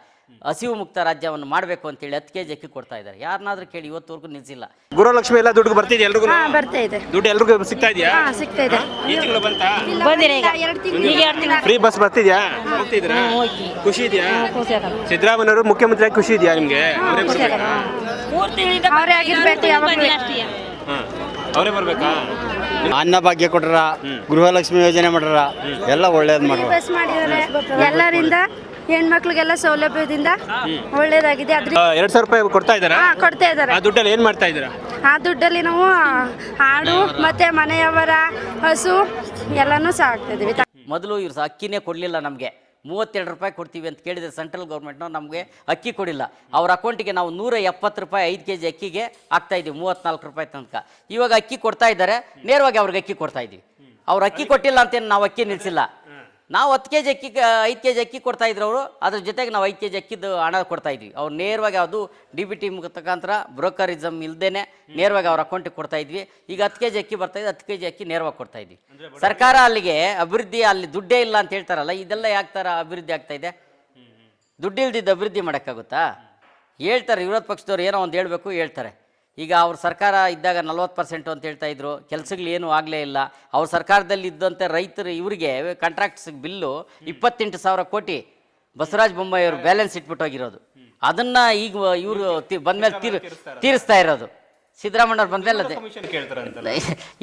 ಹಸಿವು ಮುಕ್ತ ರಾಜ್ಯವನ್ನು ಮಾಡಬೇಕು ಅಂತೇಳಿ ಹತ್ತು ಕೆ ಜಿ ಅಕ್ಕಿ ಕೊಡ್ತಾ ಇದ್ದಾರೆ. ಯಾರನ್ನಾದ್ರೂ ಕೇಳಿ ಇವತ್ತುವರೆಗೂ ನಿಲ್ಲಿಸಿಲ್ಲ ಗುರುಲಕ್ಷ್ಮಿ ಎಲ್ಲ ದುಡ್ಡು ಬರ್ತಿದೆ ಎಲ್ರಿಗೂ? ಹಾ ಬರ್ತಾ ಇದೆ. ದುಡ್ಡು ಎಲ್ರಿಗೂ ಸಿಗ್ತಾ ಇದೆಯಾ? ಹಾ ಸಿಗ್ತಾ ಇದೆ. ಈ ತಿಂಗಳು ಬಂತಾ? ಬಂದಿರ ಈಗ. ಎರಡು ತಿಂಗಳು. ಫ್ರೀ ಬಸ್ ಬರ್ತಿದ್ಯಾ? ಹೋಗ್ತಿದ್ರಾ? ಖುಷಿ ಇದೆಯಾ? ಸಿದ್ದರಾಮಯ್ಯವರು ಮುಖ್ಯಮಂತ್ರಿ ಖುಷಿ ಇದೆಯಾ ನಿಮಗೆ? ಅವರೇ ಬರ್ಬೇಕಾ? ಅವರೇ ಆಗಿರ್ಬೇಕು ಯಾವಾಗಲೂ. ಹಾ ಅವರೇ ಬರ್ಬೇಕಾ? ಅನ್ನ ಭಾಗ್ಯ ಕೊಟ್ರ ಗೃಹಲಕ್ಷ್ಮಿ ಯೋಜನೆ ಮಾಡ್ರ ಎಲ್ಲ ಒಳ್ಳೇದ್ ಬಸ್ ಮಾಡಿದ್ದಾರೆ. ಎಲ್ಲರಿಂದ ಹೆಣ್ಮಕ್ಳಿಗೆಲ್ಲ ಸೌಲಭ್ಯದಿಂದ ಒಳ್ಳೇದಾಗಿದೆ. ಅದ್ರ ಎರಡ್ ಸಾವಿರ ರೂಪಾಯಿ ಕೊಡ್ತಾ ಇದ್ದಾರೆ? ಹಾ ಕೊಡ್ತಾ ಇದ್ದಾರೆ. ಆ ದುಡ್ಡಲ್ಲಿ ಏನ್ ಮಾಡ್ತಾ ಇದ್ದೀರಾ? ಆ ದುಡ್ಡಲ್ಲಿ ನಾವು ಹಾಡು ಮತ್ತೆ ಮನೆಯವರ ಹಸು ಎಲ್ಲಾನು ಸಾಕ್ತಾ ಇದೀವಿ ಮೊದಲು ಇವ್ರು ಸ- ಅಕ್ಕಿನೇ ಕೊಡ್ಲಿಲ್ಲ ನಮಗೆ. ಮೂವತ್ತೆರಡು ರೂಪಾಯಿ ಕೊಡ್ತೀವಿ ಅಂತ ಕೇಳಿದ್ರೆ ಸೆಂಟ್ರಲ್ ಗೌರ್ಮೆಂಟ್ನವ್ರು ನಮಗೆ ಅಕ್ಕಿ ಕೊಡಿಲ್ಲ. ಅವ್ರ ಅಕೌಂಟಿಗೆ ನಾವು ನೂರ ಎಪ್ಪತ್ತು ರೂಪಾಯಿ ಐದು ಕೆ ಜಿ ಅಕ್ಕಿಗೆ ಆಗ್ತಾ ಇದ್ದೀವಿ ಮೂವತ್ತ್ನಾಲ್ಕು ರೂಪಾಯಿ ತನಕ. ಇವಾಗ ಅಕ್ಕಿ ಕೊಡ್ತಾ ಇದ್ದಾರೆ ನೇರವಾಗಿ ಅವ್ರಿಗೆ ಅಕ್ಕಿ ಕೊಡ್ತಾ ಇದ್ದೀವಿ. ಅವ್ರು ಅಕ್ಕಿ ಕೊಟ್ಟಿಲ್ಲ ಅಂತೇನು ನಾವು ಅಕ್ಕಿ ನಿಲ್ಲಿಸಿಲ್ಲ ನಾವು ಹತ್ತು ಕೆ ಜಿ ಅಕ್ಕಿ ಐದು ಕೆ ಜಿ ಅಕ್ಕಿ ಕೊಡ್ತಾ ಇದ್ರು ಅವರು. ಅದ್ರ ಜೊತೆಗೆ ನಾವು ಐದು ಕೆ ಜಿ ಅಕ್ಕಿದ್ದು ಹಣ ಕೊಡ್ತಾ ಇದ್ವಿ. ಅವ್ರು ನೇರವಾಗಿ ಅದು ಡಿ ಬಿ ಟಿ ಮುಖಾಂತರ ಬ್ರೋಕರಿಸಮ್ ಇಲ್ದೇನೆ ನೇರವಾಗಿ ಅವ್ರ ಅಕೌಂಟಿಗೆ ಕೊಡ್ತಾ ಇದ್ವಿ. ಈಗ ಹತ್ತು ಕೆ ಜಿ ಅಕ್ಕಿ ಬರ್ತಾ ಇದೆ ಹತ್ತು ಕೆ ಜಿ ಅಕ್ಕಿ ನೇರವಾಗಿ ಕೊಡ್ತಾ ಇದ್ವಿ. ಸರ್ಕಾರ ಅಲ್ಲಿಗೆ ಅಭಿವೃದ್ಧಿ ಅಲ್ಲಿ ದುಡ್ಡೇ ಇಲ್ಲ ಅಂತ ಹೇಳ್ತಾರಲ್ಲ ಇದೆಲ್ಲ ಯಾಕೆ ಥರ ಅಭಿವೃದ್ಧಿ ಆಗ್ತಾ ಇದೆ? ದುಡ್ಡಿಲ್ದಿದ್ದು ಅಭಿವೃದ್ಧಿ ಮಾಡೋಕ್ಕಾಗುತ್ತಾ? ಹೇಳ್ತಾರೆ ವಿರೋಧ ಪಕ್ಷದವ್ರು ಏನೋ ಒಂದು ಹೇಳಬೇಕು ಹೇಳ್ತಾರೆ. ಈಗ ಅವ್ರ ಸರ್ಕಾರ ಇದ್ದಾಗ ನಲ್ವತ್ತು ಪರ್ಸೆಂಟು ಅಂತ ಹೇಳ್ತಾ ಇದ್ರು. ಕೆಲಸಗಳು ಏನೂ ಆಗಲೇ ಇಲ್ಲ. ಅವ್ರ ಸರ್ಕಾರದಲ್ಲಿ ಇದ್ದಂಥ ರೈತರು ಇವರಿಗೆ ಕಾಂಟ್ರಾಕ್ಟ್ಸ್ ಬಿಲ್ಲು ಇಪ್ಪತ್ತೆಂಟು ಸಾವಿರ ಕೋಟಿ ಬಸವರಾಜ ಬೊಮ್ಮಾಯಿ ಅವರು ಬ್ಯಾಲೆನ್ಸ್ ಇಟ್ಬಿಟ್ಟು ಹೋಗಿರೋದು. ಅದನ್ನ ಈಗ ಇವರು ಬಂದ್ಮೇಲೆ ತೀರ್ ತೀರಿಸ್ತಾ ಇರೋದು. ಸಿದ್ದರಾಮಣ್ಣವ್ರು ಬಂದ್ಮೇಲೆ ಅದೇ.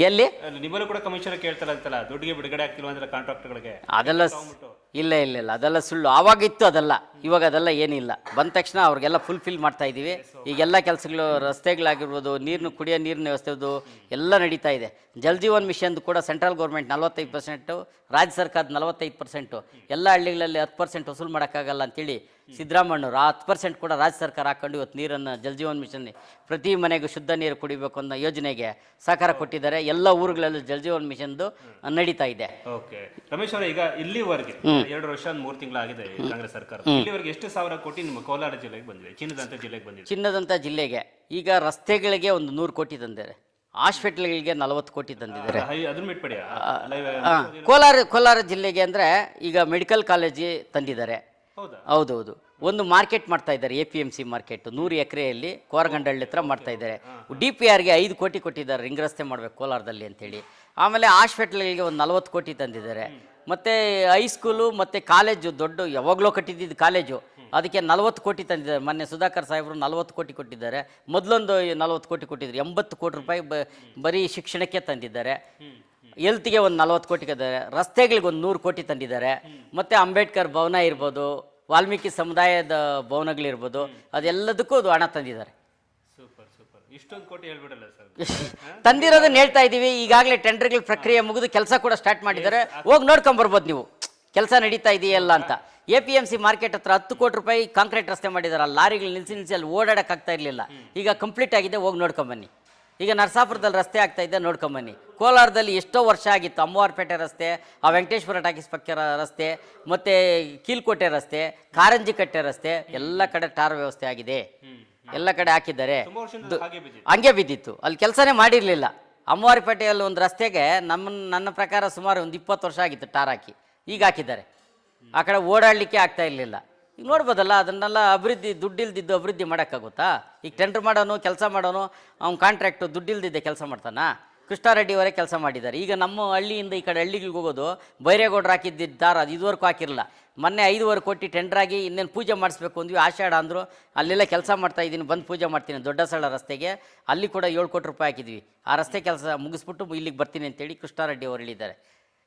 ಎಲ್ಲಿ? ನಿಮ್ಮಲ್ಲೂ ಕೂಡ ಕಮಿಷನ್ ಕೇಳ್ತಾರಂತಲ್ಲ. ದುಡ್ಡಿಗೆ ಬಿಡುಗಡೆ ಆಗ್ತಿಲ್ವಾ ಅಂದ್ರೆ ಕಾಂಟ್ರಾಕ್ಟ್ಗಳಿಗೆ ಅದೆಲ್ಲ ಇಲ್ಲ ಇಲ್ಲ ಇಲ್ಲ. ಅದೆಲ್ಲ ಸುಳ್ಳು. ಆವಾಗಿತ್ತು ಅದೆಲ್ಲ. ಇವಾಗ ಅದೆಲ್ಲ ಏನಿಲ್ಲ. ಬಂದ ತಕ್ಷಣ ಅವ್ರಿಗೆಲ್ಲ ಫುಲ್ಫಿಲ್ ಮಾಡ್ತಾ ಇದ್ದೀವಿ. ಈಗೆಲ್ಲ ಕೆಲಸಗಳು, ರಸ್ತೆಗಳಾಗಿರ್ಬೋದು ನೀರನ್ನು ಕುಡಿಯೋ ನೀರಿನ ವ್ಯವಸ್ಥೆದು ಎಲ್ಲ ನಡೀತಾ ಇದೆ. ಜಲ್ ಜೀವನ್ ಮಿಷನ್ದು ಕೂಡ ಸೆಂಟ್ರಲ್ ಗೌರ್ಮೆಂಟ್ ನಲವತ್ತೈದು ಪರ್ಸೆಂಟು ರಾಜ್ಯ ಸರ್ಕಾರದ ನಲವತ್ತೈದು ಪರ್ಸೆಂಟು ಎಲ್ಲ ಹಳ್ಳಿಗಳಲ್ಲಿ ಹತ್ತು ಪರ್ಸೆಂಟ್ ವಸೂಲು ಮಾಡೋಕ್ಕಾಗಲ್ಲ ಅಂತೇಳಿ ಸಿದ್ದರಾಮಣ್ಣವ್ರು ಹತ್ತು ಪರ್ಸೆಂಟ್ ಕೂಡ ರಾಜ್ಯ ಸರ್ಕಾರ ಹಾಕೊಂಡು ಇವತ್ತು ನೀರನ್ನು ಜಲ್ ಜೀವನ್ ಮಿಷನ್ ಪ್ರತಿ ಮನೆಗೂ ಶುದ್ಧ ನೀರು ಕುಡಿಬೇಕು ಅನ್ನೋ ಯೋಜನೆಗೆ ಸಹಕಾರ ಕೊಟ್ಟಿದ್ದಾರೆ. ಎಲ್ಲ ಊರುಗಳಲ್ಲೂ ಜಲ್ ಜೀವನ್ ಮಿಷನ್ದು ನಡೀತಾ ಇದೆ. ಓಕೆ. ರಮೇಶ್ ಅವರೇ ಈಗ ಇಲ್ಲಿವರೆಗೆ ಎರಡು ವರ್ಷ ಮೂರು ತಿಂಗಳಾಗಿದೆ ಕಾಂಗ್ರೆಸ್ ಸರ್ಕಾರ. ಇಲ್ಲಿವರೆಗೆ ಎಷ್ಟು ಸಾವಿರ ಕೋಟಿ ನಿಮ್ಮ ಕೋಲಾರ ಜಿಲ್ಲೆಗೆ ಬಂದಿದೆ? ಚಿನ್ನದಂತ ಜಿಲ್ಲೆಗೆ ಬಂದಿದೆ. ಚಿನ್ನದಂತ ಜಿಲ್ಲೆಗೆ. ಈಗ ರಸ್ತೆಗಳಿಗೆ ಒಂದು ನೂರು ಕೋಟಿ ತಂದಿದ್ದಾರೆ. ಹಾಸ್ಪಿಟ್ಲ್ಗಳಿಗೆ ನಲವತ್ತು ಕೋಟಿ ತಂದಿದ್ದಾರೆ. ಕೋಲಾರ ಕೋಲಾರ ಜಿಲ್ಲೆಗೆ ಅಂದರೆ ಈಗ ಮೆಡಿಕಲ್ ಕಾಲೇಜಿ ತಂದಿದ್ದಾರೆ. ಹೌದೌದು. ಒಂದು ಮಾರ್ಕೆಟ್ ಮಾಡ್ತಾ ಇದ್ದಾರೆ A P M C market. ನೂರು ಎಕರೆಯಲ್ಲಿ ಕೋರಗಂಡಳ್ಳಿ ಹತ್ರ ಮಾಡ್ತಾ ಇದ್ದಾರೆ. ಡಿ ಪಿ ಆರ್ಗೆ ಐದು ಕೋಟಿ ಕೊಟ್ಟಿದ್ದಾರೆ ರಿಂಗ್ ರಸ್ತೆ ಮಾಡಬೇಕು ಕೋಲಾರದಲ್ಲಿ ಅಂತೇಳಿ. ಆಮೇಲೆ ಹಾಸ್ಪಿಟ್ಲ್ಗಳಿಗೆ ಒಂದು ನಲವತ್ತು ಕೋಟಿ ತಂದಿದ್ದಾರೆ. ಮತ್ತು ಹೈಸ್ಕೂಲು ಮತ್ತು ಕಾಲೇಜು ದೊಡ್ಡ ಯಾವಾಗಲೂ ಕಟ್ಟಿದ್ದಿದ್ದು ಕಾಲೇಜು. ಅದಕ್ಕೆ ನಲವತ್ತು ಕೋಟಿ ತಂದಿದ್ದಾರೆ. ಮೊನ್ನೆ ಸುಧಾಕರ್ ಸಾಹೇಬರು ನಲವತ್ತು ಕೋಟಿ ಕೊಟ್ಟಿದ್ದಾರೆ. ಮೊದಲೊಂದು ನಲವತ್ತು ಕೋಟಿ ಕೊಟ್ಟಿದ್ದಾರೆ ಎಂಬತ್ತು ಕೋಟಿ ರೂಪಾಯಿ ಬ ಬರೀ ಶಿಕ್ಷಣಕ್ಕೆ ತಂದಿದ್ದಾರೆ. ಹೆಲ್ತ್ಗೆ ಒಂದು ನಲ್ವತ್ತು ಕೋಟಿ ತಂದಿದ್ದಾರೆ ರಸ್ತೆಗಳಿಗೆ ಒಂದು ನೂರು ಕೋಟಿ ತಂದಿದ್ದಾರೆ. ಮತ್ತು ಅಂಬೇಡ್ಕರ್ ಭವನ ಇರ್ಬೋದು ವಾಲ್ಮೀಕಿ ಸಮುದಾಯದ ಭವನಗಳಿರ್ಬೋದು ಅದೆಲ್ಲದಕ್ಕೂ ಅದು ಹಣ ತಂದಿದ್ದಾರೆ. Super super. ಇಷ್ಟೊಂದು ಕೋಟಿ ಹೇಳ್ಬಿಡಲ್ಲ ಸರ್. ತಂದಿರೋದನ್ನ ಹೇಳ್ತಾ ಇದ್ದೀವಿ. ಈಗಾಗಲೇ ಟೆಂಡರ್ಗಳ ಪ್ರಕ್ರಿಯೆ ಮುಗಿದು ಕೆಲಸ ಕೂಡ ಸ್ಟಾರ್ಟ್ ಮಾಡಿದ್ದಾರೆ. ಹೋಗಿ ನೋಡ್ಕೊಂಬರ್ಬೋದು ನೀವು. ಕೆಲಸ ನಡೀತಾ ಇದೆಯಲ್ಲ ಅಂತ. A P M C market ಹತ್ರ ಹತ್ತು ಕೋಟಿ ರೂಪಾಯಿ ಕಾಂಕ್ರೀಟ್ ರಸ್ತೆ ಮಾಡಿದ್ದಾರೆ. ಲಾರಿಗಳು ನಿಲ್ಸಿ ನಿಲ್ಸಿ ಅಲ್ಲಿ ಓಡಾಡೋಕ್ಕಾಗ್ತಾ ಇರಲಿಲ್ಲ. ಈಗ ಕಂಪ್ಲೀಟ್ ಆಗಿದೆ. ಹೋಗಿ ನೋಡ್ಕೊಂಬನ್ನಿ ಈಗ ನರಸಾಪುರದಲ್ಲಿ ರಸ್ತೆ ಆಗ್ತಾ ಇದೆ ನೋಡ್ಕೊಂಬನ್ನಿ. ಕೋಲಾರದಲ್ಲಿ ಎಷ್ಟೋ ವರ್ಷ ಆಗಿತ್ತು ಅಮ್ಮವಾರಪೇಟೆ ರಸ್ತೆ ಆ ವೆಂಕಟೇಶ್ವರ ಟಾಕೀಸ್ ಪಕ್ಕ ರಸ್ತೆ ಮತ್ತು ಕೀಲ್ಕೋಟೆ ರಸ್ತೆ ಕಾರಂಜಿ ಕಟ್ಟೆ ರಸ್ತೆ ಎಲ್ಲ ಕಡೆ ಟಾರ್ ವ್ಯವಸ್ಥೆ ಆಗಿದೆ. ಎಲ್ಲ ಕಡೆ ಹಾಕಿದ್ದಾರೆ. ಹಂಗೆ ಬಿದ್ದಿತ್ತು. ಅಲ್ಲಿ ಕೆಲಸನೇ ಮಾಡಿರಲಿಲ್ಲ. ಅಮ್ಮವಾರಿಪೇಟೆಯಲ್ಲಿ ಒಂದು ರಸ್ತೆಗೆ ನಮ್ಮ ನನ್ನ ಪ್ರಕಾರ ಸುಮಾರು ಒಂದು ಇಪ್ಪತ್ತು ವರ್ಷ ಆಗಿತ್ತು ಟಾರ್ ಹಾಕಿ. ಈಗ ಹಾಕಿದ್ದಾರೆ. ಆ ಕಡೆ ಓಡಾಡಲಿಕ್ಕೆ ಆಗ್ತಾ ಇರಲಿಲ್ಲ. ಈಗ ನೋಡ್ಬೋದಲ್ಲ, ಅದನ್ನೆಲ್ಲ ಅಭಿವೃದ್ಧಿ, ದುಡ್ಡಿಲ್ದಿದ್ದು ಅಭಿವೃದ್ಧಿ ಮಾಡೋಕ್ಕಾಗುತ್ತಾ? ಈಗ ಟೆಂಡರ್ ಮಾಡೋನು, ಕೆಲಸ ಮಾಡೋನು, ಅವ್ನು ಕಾಂಟ್ರಾಕ್ಟು ದುಡ್ಡಿಲ್ದಿದ್ದೆ ಕೆಲಸ ಮಾಡ್ತಾನ? ಕೃಷ್ಣಾರೆಡ್ಡಿ ಅವರೇ ಕೆಲಸ ಮಾಡಿದ್ದಾರೆ. ಈಗ ನಮ್ಮ ಹಳ್ಳಿಯಿಂದ ಈ ಕಡೆ ಹಳ್ಳಿಗಳಿಗೆ ಹೋಗೋದು, ಬೈರೇಗೌಡರು ಹಾಕಿದ್ದಿದ್ದ ದಾರ ಅದು ಇದುವರೆಗೂ ಹಾಕಿರಲ್ಲ ಮೊನ್ನೆ ಐದುವರೆ ಕೋಟಿ ಟೆಂಡರ್ ಆಗಿ ಇನ್ನೇನು ಪೂಜೆ ಮಾಡಿಸ್ಬೇಕು ಅಂದ್ವಿ, ಆಷಾಢ ಅಂದರು, ಅಲ್ಲೆಲ್ಲ ಕೆಲಸ ಮಾಡ್ತಾ ಇದ್ದೀನಿ, ಬಂದು ಪೂಜೆ ಮಾಡ್ತೀನಿ ದೊಡ್ಡ ಸಳ ರಸ್ತೆಗೆ, ಅಲ್ಲಿ ಕೂಡ ಏಳು ಕೋಟಿ ರೂಪಾಯಿ ಹಾಕಿದ್ವಿ. ಆ ರಸ್ತೆ ಕೆಲಸ ಮುಗಿಸ್ಬಿಟ್ಟು ಇಲ್ಲಿಗೆ ಬರ್ತೀನಿ ಅಂತೇಳಿ ಕೃಷ್ಣಾರೆಡ್ಡಿ ಅವರು ಹೇಳಿದ್ದಾರೆ.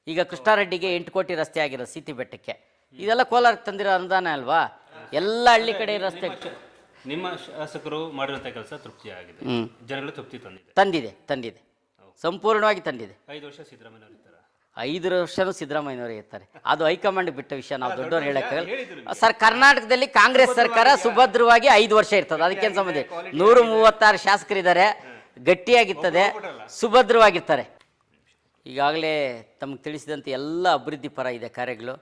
ಈಗ ಕೃಷ್ಣಾರೆಡ್ಡಿಗೆ ಎಂಟು ಕೋಟಿ ರಸ್ತೆ ಆಗಿರೋದು ಸೀತಿ ಬೆಟ್ಟಕ್ಕೆ. ಇದೆಲ್ಲ ಕೋಲಾರಕ್ಕೆ ತಂದಿರೋ ಅನುದಾನ ಅಲ್ವಾ? ಎಲ್ಲ ಹಳ್ಳಿ ಕಡೆ ರಸ್ತೆ ನಿಮ್ಮ ಶಾಸಕರು ಮಾಡಿರುವಂತಹ ಕೆಲಸ ತೃಪ್ತಿ ಆಗಿದೆ ಜನಗಳು ತೃಪ್ತಿ ತಂದಿದೆ. ತಂದಿದೆ ತಂದಿದೆ. ಸಂಪೂರ್ಣವಾಗಿ ತಂದಿದೆ. ಐದು ವರ್ಷ ಸಿದ್ದರಾಮಯ್ಯ ಇರ್ತಾರ. ಐದು ವರ್ಷನೂ ಸಿದ್ದರಾಮಯ್ಯನವರೇ ಇರ್ತಾರೆ. ಅದು ಹೈಕಮಾಂಡ್ ಬಿಟ್ಟ ವಿಷಯ ನಾವು ದೊಡ್ಡವ್ರು ಹೇಳಕ್ಕೆ ಸರ್ ಕರ್ನಾಟಕದಲ್ಲಿ ಕಾಂಗ್ರೆಸ್ ಸರ್ಕಾರ ಸುಭದ್ರವಾಗಿ ಐದು ವರ್ಷ ಇರ್ತದೆ. ಅದಕ್ಕೇನು ಸಂಬಂಧ? ನೂರು ನೂರ ಮೂವತ್ತಾರು ಶಾಸಕರಿದ್ದಾರೆ. ಗಟ್ಟಿಯಾಗಿರ್ತದೆ. ಸುಭದ್ರವಾಗಿರ್ತಾರೆ. ಈಗಾಗಲೇ ತಮಗೆ ತಿಳಿಸಿದಂತೆ ಎಲ್ಲ ಅಭಿವೃದ್ಧಿ ಪರ ಇದೆ ಕಾರ್ಯಗಳು.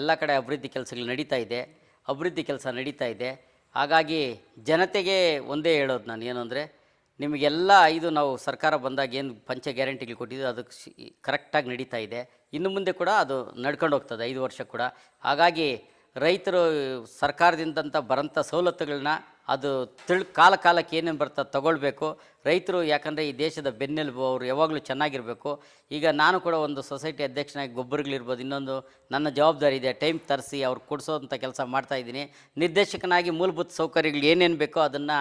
ಎಲ್ಲ ಕಡೆ ಅಭಿವೃದ್ಧಿ ಕೆಲಸಗಳು ನಡೀತಾ ಇದೆ, ಅಭಿವೃದ್ಧಿ ಕೆಲಸ ನಡೀತಾ ಇದೆ. ಹಾಗಾಗಿ ಜನತೆಗೆ ಒಂದೇ ಹೇಳೋದು ನಾನು ಏನು ಅಂದರೆ, ನಿಮಗೆಲ್ಲ ಇದು ನಾವು ಸರ್ಕಾರ ಬಂದಾಗ ಏನು ಪಂಚ ಗ್ಯಾರಂಟಿಗಳು ಕೊಟ್ಟಿದ್ದು ಅದಕ್ಕೆ ಕರೆಕ್ಟಾಗಿ ನಡೀತಾ ಇದೆ. ಇನ್ನು ಮುಂದೆ ಕೂಡ ಅದು ನಡ್ಕೊಂಡು ಹೋಗ್ತದೆ, ಐದು ವರ್ಷ ಕೂಡ. ಹಾಗಾಗಿ ರೈತರು ಸರ್ಕಾರದಿಂದಂಥ ಬರಂಥ ಸವಲತ್ತುಗಳನ್ನ ಅದು ತಿಳ್ ಕಾಲ ಕಾಲಕ್ಕೆ ಏನೇನು ಬರ್ತದೆ ತಗೊಳ್ಬೇಕು. ರೈತರು ಯಾಕಂದರೆ ಈ ದೇಶದ ಬೆನ್ನೆಲುಬು ಅವರು ಯಾವಾಗಲೂ ಚೆನ್ನಾಗಿರಬೇಕು. ಈಗ ನಾನು ಕೂಡ ಒಂದು ಸೊಸೈಟಿ ಅಧ್ಯಕ್ಷನಾಗಿ ಗೊಬ್ಬರಗಳಿರ್ಬೋದು, ಇನ್ನೊಂದು ನನ್ನ ಜವಾಬ್ದಾರಿ ಇದೆ, ಟೈಮ್ ತರಿಸಿ ಅವ್ರು ಕೊಡಿಸೋಂಥ ಕೆಲಸ ಮಾಡ್ತಾಯಿದ್ದೀನಿ ನಿರ್ದೇಶಕನಾಗಿ ಮೂಲಭೂತ ಸೌಕರ್ಯಗಳು ಏನೇನು ಬೇಕೋ ಅದನ್ನು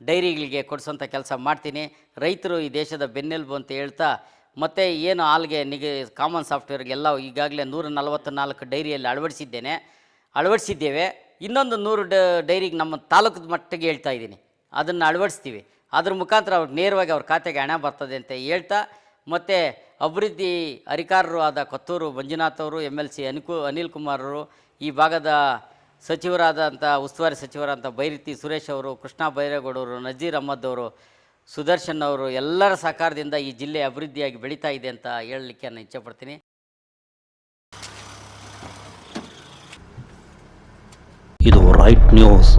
ಡೈರಿಗಳಿಗೆ ಕೊಡಿಸೋಂಥ ಕೆಲಸ ಮಾಡ್ತೀನಿ. ರೈತರು ಈ ದೇಶದ ಬೆನ್ನೆಲುಬು ಅಂತ ಹೇಳ್ತಾ, ಮತ್ತು ಏನು ಹಾಲ್ಗೆ ನಿಗ ಕಾಮನ್ ಸಾಫ್ಟ್ವೇರ್ಗೆಲ್ಲ ಈಗಾಗಲೇ ನೂರ ನಲವತ್ತ್ನಾಲ್ಕು ಡೈರಿಯಲ್ಲಿ ಅಳವಡಿಸಿದ್ದೇನೆ. ಅಳವಡಿಸಿದ್ದೇವೆ. ಇನ್ನೊಂದು ನೂರು ಡ ಡೈರಿಗೆ ನಮ್ಮ ತಾಲೂಕದ ಮಟ್ಟಿಗೆ ಹೇಳ್ತಾ ಇದ್ದೀನಿ. ಅದನ್ನು ಅಳವಡಿಸ್ತೀವಿ. ಅದ್ರ ಮುಖಾಂತರ ಅವ್ರು ನೇರವಾಗಿ ಅವ್ರ ಖಾತೆಗೆ ಹಣ ಬರ್ತದೆ ಅಂತ ಹೇಳ್ತಾ, ಮತ್ತು ಅಭಿವೃದ್ಧಿ ಅಧಿಕಾರರು ಆದ ಕೊತ್ತೂರು ಮಂಜುನಾಥ್ ಅವರು ಎಂ ಎಲ್ ಸಿ ಅನಿಕು, ಅನಿಲ್ ಕುಮಾರ್ ಅವರು, ಈ ಭಾಗದ ಸಚಿವರಾದಂಥ ಉಸ್ತುವಾರಿ ಸಚಿವರಾದಂಥ ಬೈರತಿ ಸುರೇಶ್ ಅವರು, ಕೃಷ್ಣ ಬೈರೇಗೌಡರು ನಜೀರ್ ಅಹ್ಮದ್ ಅವರು, ಸುದರ್ಶನ್ ಅವರು ಎಲ್ಲರ ಸಹಕಾರದಿಂದ ಈ ಜಿಲ್ಲೆ ಅಭಿವೃದ್ಧಿಯಾಗಿ ಬೆಳೀತಾ ಇದೆ ಅಂತ ಹೇಳಲಿಕ್ಕೆ ನಾನು ಇಚ್ಛೆಪಡ್ತೀನಿ ಇದು ರೈಟ್ ನ್ಯೂಸ್